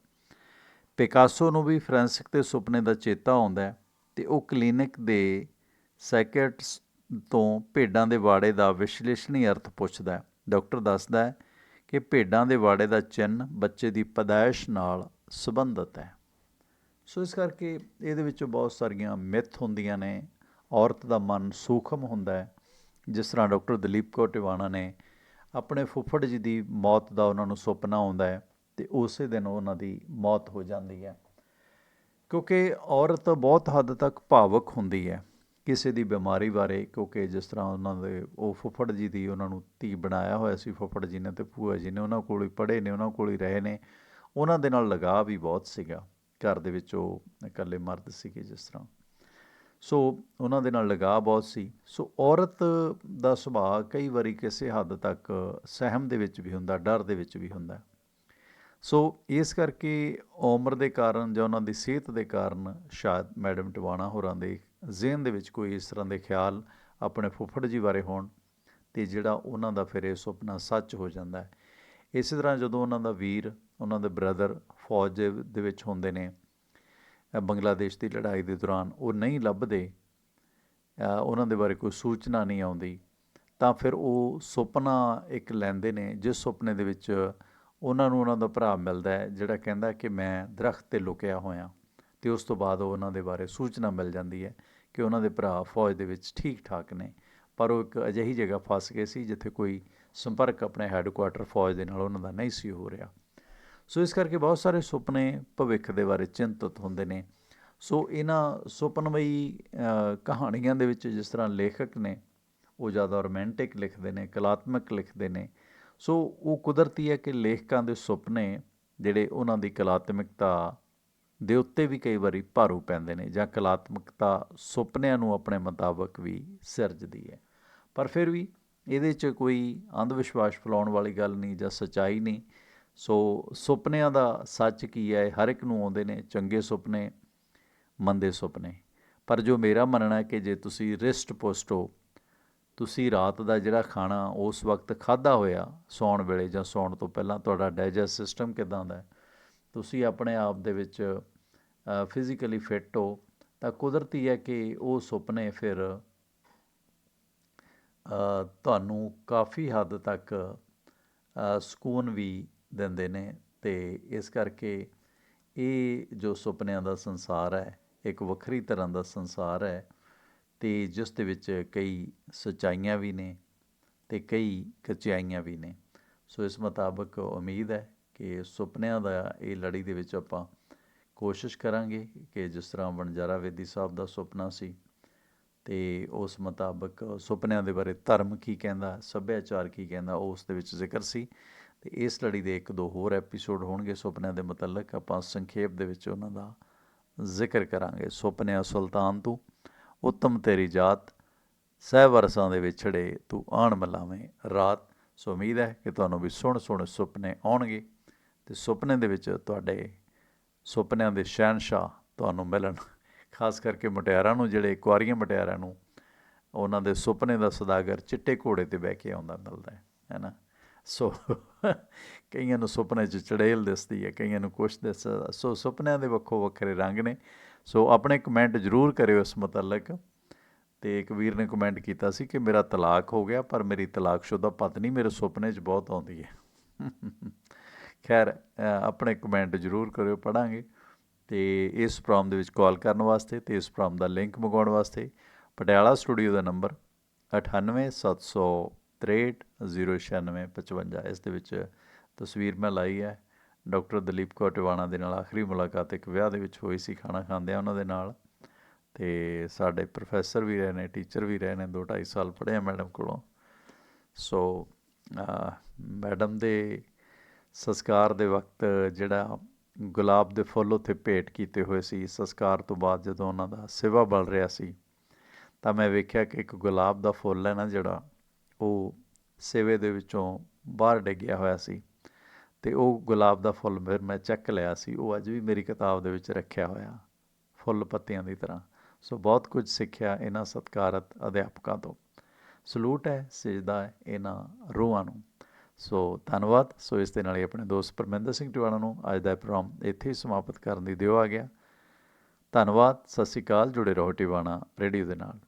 ਪਿਕਾਸੋ ਨੂੰ ਵੀ ਫ੍ਰਾਂਸਿਕ ਦੇ ਸੁਪਨੇ ਦਾ ਚੇਤਾ ਆਉਂਦਾ ਹੈ ਤੇ ਉਹ ਕਲੀਨਿਕ ਦੇ ਸੈਕਟਸ ਤੋਂ ਭੇਡਾਂ ਦੇ ਵਾੜੇ ਦਾ ਵਿਸ਼ਲੇਸ਼ਣੀ ਅਰਥ ਪੁੱਛਦਾ ਹੈ। ਡਾਕਟਰ ਦੱਸਦਾ ਹੈ ਕਿ ਭੇਡਾਂ ਦੇ ਵਾੜੇ ਦਾ ਚਿੰਨ੍ਹ ਬੱਚੇ ਦੀ ਪਦਾਇਸ਼ ਨਾਲ ਸੰਬੰਧਿਤ ਹੈ। ਸੋ ਇਸ ਕਰਕੇ ਇਹਦੇ ਵਿੱਚੋਂ ਬਹੁਤ ਸਾਰੀਆਂ ਮਿੱਥ ਹੁੰਦੀਆਂ ਨੇ। ਔਰਤ ਦਾ ਮਨ ਸੂਖਮ ਹੁੰਦਾ ਹੈ। ਜਿਸ ਤਰ੍ਹਾਂ ਡਾਕਟਰ ਦਲੀਪ ਕੌਰ ਟਿਵਾਣਾ ਨੇ ਆਪਣੇ ਫੁੱਫੜ ਜੀ ਦੀ ਮੌਤ ਦਾ ਉਹਨਾਂ ਨੂੰ ਸੁਪਨਾ ਆਉਂਦਾ ਹੈ ਤੇ ਉਸੇ ਦਿਨ ਉਹਨਾਂ ਦੀ ਮੌਤ ਹੋ ਜਾਂਦੀ ਹੈ। ਕਿਉਂਕਿ ਔਰਤ ਬਹੁਤ ਹੱਦ ਤੱਕ ਭਾਵਕ ਹੁੰਦੀ ਹੈ ਕਿਸੇ ਦੀ ਬਿਮਾਰੀ ਬਾਰੇ, ਕਿਉਂਕਿ ਜਿਸ ਤਰ੍ਹਾਂ ਉਹਨਾਂ ਦੇ ਉਹ ਫੁੱਫੜ ਜੀ ਦੀ ਉਹਨਾਂ ਨੂੰ ਧੀ ਬਣਾਇਆ ਹੋਇਆ ਸੀ ਫੁੱਫੜ ਜੀ ਨੇ ਤੇ ਭੂਆ ਜੀ ਨੇ ਉਹਨਾਂ ਕੋਲ ਹੀ ਪੜ੍ਹੇ ਨੇ, ਉਹਨਾਂ ਕੋਲ ਹੀ ਰਹੇ ਨੇ। ਉਹਨਾਂ ਦੇ ਨਾਲ ਲਗਾਅ ਵੀ ਬਹੁਤ ਸੀਗਾ। ਘਰ ਦੇ ਵਿੱਚ ਉਹ ਇਕੱਲੇ ਮਰਦ ਸੀਗੇ ਜਿਸ ਤਰ੍ਹਾਂ। ਸੋ ਉਹਨਾਂ ਦੇ ਨਾਲ ਲਗਾਅ ਬਹੁਤ ਸੀ। ਸੋ ਔਰਤ ਦਾ ਸੁਭਾਅ ਕਈ ਵਾਰੀ ਕਿਸੇ ਹੱਦ ਤੱਕ ਸਹਿਮ ਦੇ ਵਿੱਚ ਵੀ ਹੁੰਦਾ, ਡਰ ਦੇ ਵਿੱਚ ਵੀ ਹੁੰਦਾ। ਸੋ ਇਸ ਕਰਕੇ ਉਮਰ ਦੇ ਕਾਰਨ ਜਾਂ ਉਹਨਾਂ ਦੀ ਸਿਹਤ ਦੇ ਕਾਰਨ ਸ਼ਾਇਦ ਮੈਡਮ ਟਿਵਾਣਾ ਹੋਰਾਂ ਦੇ ਜ਼ਿਹਨ ਦੇ ਵਿੱਚ ਕੋਈ ਇਸ ਤਰ੍ਹਾਂ ਦੇ ਖਿਆਲ ਆਪਣੇ ਫੁੱਫੜ ਜੀ ਬਾਰੇ ਹੋਣ ਤੇ ਜਿਹੜਾ ਉਹਨਾਂ ਦਾ ਫਿਰ ਇਹ ਸੁਪਨਾ ਸੱਚ ਹੋ ਜਾਂਦਾ ਹੈ। ਇਸੇ ਤਰ੍ਹਾਂ ਜਦੋਂ ਉਹਨਾਂ ਦਾ ਵੀਰ, ਉਹਨਾਂ ਦੇ ਬ੍ਰਦਰ ਫੌਜ ਦੇ ਵਿੱਚ ਹੁੰਦੇ ਨੇ ਬੰਗਲਾਦੇਸ਼ ਦੀ ਲੜਾਈ ਦੇ ਦੌਰਾਨ ਉਹ ਨਹੀਂ ਲੱਭਦੇ ਉਹਨਾਂ ਦੇ ਬਾਰੇ ਕੋਈ ਸੂਚਨਾ ਨਹੀਂ ਆਉਂਦੀ, ਤਾਂ ਫਿਰ ਉਹ ਸੁਪਨਾ ਇੱਕ ਲੈਂਦੇ ਨੇ, ਜਿਸ ਸੁਪਨੇ ਦੇ ਵਿੱਚ ਉਹਨਾਂ ਨੂੰ ਉਹਨਾਂ ਦਾ ਭਰਾ ਮਿਲਦਾ ਹੈ, ਜਿਹੜਾ ਕਹਿੰਦਾ ਕਿ ਮੈਂ ਦਰਖਤ ਤੇ ਲੁਕਿਆ ਹੋਇਆ, ਤੇ ਉਸ ਤੋਂ ਬਾਅਦ ਉਹਨਾਂ ਦੇ ਬਾਰੇ ਸੂਚਨਾ ਮਿਲ ਜਾਂਦੀ ਹੈ ਕਿ ਉਹਨਾਂ ਦੇ ਭਰਾ ਫੌਜ ਦੇ ਵਿੱਚ ਠੀਕ ਠਾਕ ਨੇ। ਪਰ ਉਹ ਇੱਕ ਅਜਿਹੀ ਜਗ੍ਹਾ ਫਸ ਗਏ ਸੀ ਜਿੱਥੇ ਕੋਈ ਸੰਪਰਕ ਆਪਣੇ ਹੈੱਡਕੁਆਟਰ ਫੌਜ ਦੇ ਨਾਲ ਉਹਨਾਂ ਦਾ ਨਹੀਂ ਸੀ ਹੋ ਰਿਹਾ। ਸੋ ਇਸ ਕਰਕੇ ਬਹੁਤ ਸਾਰੇ ਸੁਪਨੇ ਭਵਿੱਖ ਦੇ ਬਾਰੇ ਚਿੰਤਤ ਹੁੰਦੇ ਨੇ। ਸੋ ਇਹਨਾਂ ਸੁਪਨਮਈ ਕਹਾਣੀਆਂ ਦੇ ਵਿੱਚ ਜਿਸ ਤਰ੍ਹਾਂ ਲੇਖਕ ਨੇ, ਉਹ ਜ਼ਿਆਦਾ ਰੋਮਾਂਟਿਕ ਲਿਖਦੇ ਨੇ, ਕਲਾਤਮਕ ਲਿਖਦੇ ਨੇ। ਸੋ ਉਹ ਕੁਦਰਤੀ ਹੈ ਕਿ ਲੇਖਕਾਂ ਦੇ ਸੁਪਨੇ ਜਿਹੜੇ ਉਹਨਾਂ ਦੀ ਕਲਾਤਮਕਤਾ ਦੇ ਉੱਤੇ ਵੀ ਕਈ ਵਾਰੀ ਭਾਰੂ ਪੈਂਦੇ ਨੇ ਜਾਂ ਕਲਾਤਮਕਤਾ ਸੁਪਨਿਆਂ ਨੂੰ ਆਪਣੇ ਮੁਤਾਬਕ ਵੀ ਸਿਰਜਦੀ ਹੈ। ਪਰ ਫਿਰ ਵੀ ਇਹਦੇ 'ਚ ਕੋਈ ਅੰਧ ਵਿਸ਼ਵਾਸ ਫੈਲਾਉਣ ਵਾਲੀ ਗੱਲ ਨਹੀਂ ਜਾਂ ਸੱਚਾਈ ਨਹੀਂ। ਸੋ ਸੁਪਨਿਆਂ ਦਾ ਸੱਚ ਕੀ ਹੈ? ਹਰ ਇੱਕ ਨੂੰ ਆਉਂਦੇ ਨੇ ਚੰਗੇ ਸੁਪਨੇ, ਮੰਦੇ ਸੁਪਨੇ। ਪਰ ਜੋ ਮੇਰਾ ਮੰਨਣਾ ਹੈ ਕਿ ਜੇ ਤੁਸੀਂ ਰਿਸਟ ਪੁਸ਼ਟ ਤੁਸੀਂ ਰਾਤ ਦਾ ਜਿਹੜਾ ਖਾਣਾ ਉਸ ਵਕਤ ਖਾਦਾ ਹੋਇਆ, ਸੌਣ ਵੇਲੇ ਜਾਂ ਸੌਣ ਤੋਂ ਪਹਿਲਾਂ ਤੁਹਾਡਾ ਡਾਈਜੈਸਟ ਸਿਸਟਮ ਕਿਦਾਂ ਦਾ ਹੈ? ਤੁਸੀਂ ਆਪਣੇ ਆਪ ਦੇ ਵਿੱਚ ਫਿਜ਼ੀਕਲੀ ਫਿੱਟ ਹੋ, ਤਾਂ ਕੁਦਰਤੀ ਹੈ ਕਿ ਉਹ ਸੁਪਨੇ ਫਿਰ ਤੁਹਾਨੂੰ ਕਾਫੀ ਹੱਦ ਤੱਕ ਸਕੂਨ ਵੀ ਦਿੰਦੇ ਨੇ ਅਤੇ ਇਸ ਕਰਕੇ ਇਹ ਜੋ ਸੁਪਨਿਆਂ ਦਾ ਸੰਸਾਰ ਹੈ, ਇੱਕ ਵੱਖਰੀ ਤਰ੍ਹਾਂ ਦਾ ਸੰਸਾਰ ਹੈ ਅਤੇ ਜਿਸ ਦੇ ਵਿੱਚ ਕਈ ਸੱਚਾਈਆਂ ਵੀ ਨੇ ਅਤੇ ਕਈ ਕਚਿਆਈਆਂ ਵੀ ਨੇ। ਸੋ ਇਸ ਮੁਤਾਬਕ ਉਮੀਦ ਹੈ ਕਿ ਸੁਪਨਿਆਂ ਦਾ ਇਹ ਲੜੀ ਦੇ ਵਿੱਚ ਆਪਾਂ ਕੋਸ਼ਿਸ਼ ਕਰਾਂਗੇ ਕਿ ਜਿਸ ਤਰ੍ਹਾਂ ਵਣਜਾਰਾ ਵੇਦੀ ਸਾਹਿਬ ਦਾ ਸੁਪਨਾ ਸੀ ਅਤੇ ਉਸ ਮੁਤਾਬਕ ਸੁਪਨਿਆਂ ਦੇ ਬਾਰੇ ਧਰਮ ਕੀ ਕਹਿੰਦਾ, ਸੱਭਿਆਚਾਰ ਕੀ ਕਹਿੰਦਾ, ਉਹ ਉਸ ਦੇ ਵਿੱਚ ਜ਼ਿਕਰ ਸੀ। ਅਤੇ ਇਸ ਲੜੀ ਦੇ ਇੱਕ ਦੋ ਹੋਰ ਐਪੀਸੋਡ ਹੋਣਗੇ ਸੁਪਨਿਆਂ ਦੇ ਮੁਤਲਕ, ਆਪਾਂ ਸੰਖੇਪ ਦੇ ਵਿੱਚ ਉਹਨਾਂ ਦਾ ਜ਼ਿਕਰ ਕਰਾਂਗੇ। ਸੁਪਨਿਆਂ ਸੁਲਤਾਨ ਤੂੰ, ਉੱਤਮ ਤੇਰੀ ਜਾਤ, ਸਹਿ ਵਰਸਾਂ ਦੇ ਵਿਛੜੇ ਤੂੰ ਆਣ ਮਲਾਵੇਂ ਰਾਤ। ਸੋ ਉਮੀਦ ਹੈ ਕਿ ਤੁਹਾਨੂੰ ਵੀ ਸੁਣ ਸੁਣ ਸੁਪਨੇ ਆਉਣਗੇ ਤੇ ਸੁਪਨੇ ਦੇ ਵਿੱਚ ਤੁਹਾਡੇ ਸੁਪਨਿਆਂ ਦੇ ਸ਼ਹਿਨशाह ਤੁਹਾਨੂੰ ਮਿਲਣ। ਖਾਸ ਕਰਕੇ ਮੁਟਿਆਰਾਂ ਨੂੰ, ਜਿਹੜੇ ਕੁਆਰੀਆਂ ਮੁਟਿਆਰਾਂ ਨੂੰ, ਉਹਨਾਂ ਦੇ ਸੁਪਨੇ ਦਾ ਸਦਾਗਰ ਚਿੱਟੇ ਘੋੜੇ ਤੇ ਬਹਿ ਕੇ ਆਉਂਦਾ ਮਿਲਦਾ ਹੈ ਹੈਨਾ ਸੋ ਕਈਆਂ ਨੂੰ ਸੁਪਨੇ 'ਚ ਚੜੇਲ ਦਿਸਦੀ ਹੈ, ਕਈਆਂ ਨੂੰ ਕੁਛ ਦਿਸਦਾ ਸੋ ਸੁਪਨਿਆਂ ਦੇ ਵੱਖੋ ਵੱਖਰੇ ਰੰਗ ਨੇ। ਸੋ ਆਪਣੇ ਕਮੈਂਟ ਜ਼ਰੂਰ ਕਰਿਓ ਇਸ ਮੁਤਲਕ। ਤੇ ਇੱਕ ਵੀਰ ਨੇ ਕਮੈਂਟ ਕੀਤਾ ਸੀ ਕਿ ਮੇਰਾ ਤਲਾਕ ਹੋ ਗਿਆ, ਪਰ ਮੇਰੀ ਤਲਾਕਸ਼ੁਦਾ ਪਤਨੀ ਮੇਰੇ ਸੁਪਨੇ 'ਚ ਬਹੁਤ ਆਉਂਦੀ ਹੈ। ਖੈਰ ਆਪਣੇ ਕਮੈਂਟ ਜ਼ਰੂਰ ਕਰਿਓ ਪੜਾਂਗੇ ਤੇ ਇਸ ਪ੍ਰੋਗਰਾਮ ਦੇ ਵਿੱਚ ਕਾਲ ਕਰਨ ਵਾਸਤੇ ਤੇ ਇਸ ਪ੍ਰੋਗਰਾਮ ਦਾ ਲਿੰਕ ਮੰਗਵਾਉਣ ਵਾਸਤੇ ਪਟਿਆਲਾ ਸਟੂਡੀਓ ਦਾ ਨੰਬਰ 9876309655 ਇਸ ਦੇ ਵਿੱਚ ਤਸਵੀਰ ਮੈਂ ਲਾਈ ਹੈ। ਡਾਕਟਰ ਦਲੀਪ ਕੌਰ ਟਿਵਾਣਾ ਦੇ ਨਾਲ ਆਖਰੀ ਮੁਲਾਕਾਤ ਇੱਕ ਵਿਆਹ ਦੇ ਵਿੱਚ ਹੋਈ ਸੀ, ਖਾਣਾ ਖਾਂਦਿਆਂ ਉਹਨਾਂ ਦੇ ਨਾਲ। ਤੇ ਸਾਡੇ ਪ੍ਰੋਫੈਸਰ ਵੀ ਰਹੇ ਨੇ, ਟੀਚਰ ਵੀ ਰਹੇ ਨੇ, ਦੋ ਢਾਈ ਸਾਲ ਪੜ੍ਹਿਆ ਮੈਡਮ ਕੋਲੋਂ। ਸੋ ਮੈਡਮ ਦੇ ਸੰਸਕਾਰ ਦੇ ਵਕਤ ਜਿਹੜਾ ਗੁਲਾਬ ਦੇ ਫੁੱਲ ਉੱਥੇ ਭੇਟ ਕੀਤੇ ਹੋਏ ਸੀ। ਸੰਸਕਾਰ ਤੋਂ ਬਾਅਦ ਜਦੋਂ ਉਹਨਾਂ ਦਾ ਸਿਵਾ ਬਲ ਰਿਹਾ ਸੀ, ਤਾਂ ਮੈਂ ਵੇਖਿਆ ਕਿ ਇੱਕ ਗੁਲਾਬ ਦਾ ਫੁੱਲ ਹੈ ਨਾ ਜਿਹੜਾ, ਉਹ ਸਿਵੇ ਦੇ ਵਿੱਚੋਂ ਬਾਹਰ ਡਿੱਗਿਆ ਹੋਇਆ ਸੀ ਤੇ ਉਹ ਗੁਲਾਬ ਦਾ ਫੁੱਲ ਫਿਰ ਮੈਂ ਚੱਕ ਲਿਆ ਸੀ। ਉਹ ਅੱਜ ਵੀ ਮੇਰੀ ਕਿਤਾਬ ਦੇ ਵਿੱਚ ਰੱਖਿਆ ਹੋਇਆ, ਫੁੱਲ ਪੱਤਿਆਂ ਦੀ ਤਰ੍ਹਾਂ। ਸੋ ਬਹੁਤ ਕੁਝ ਸਿੱਖਿਆ ਇਹਨਾਂ ਸਤਿਕਾਰਤ ਅਧਿਆਪਕਾਂ ਤੋਂ। ਸਲੂਟ ਹੈ, ਸਜਦਾ ਹੈ ਇਹਨਾਂ ਰੂਹਾਂ ਨੂੰ। ਸੋ ਧੰਨਵਾਦ। ਸੋ ਇਸ ਦੇ ਨਾਲ ਹੀ ਆਪਣੇ ਦੋਸਤ ਪਰਮਿੰਦਰ ਸਿੰਘ ਟਿਵਾਣਾ ਨੂੰ ਅੱਜ ਦਾ ਪ੍ਰੋਗਰਾਮ ਇੱਥੇ ਹੀ ਸਮਾਪਤ ਕਰਨ ਦੀ ਦਿਓ ਆ ਗਿਆ। ਧੰਨਵਾਦ। ਸਤਿ ਸ਼੍ਰੀ ਅਕਾਲ। ਜੁੜੇ ਰਹੋ ਟਿਵਾਣਾ ਰੇਡੀਓ ਦੇ ਨਾਲ।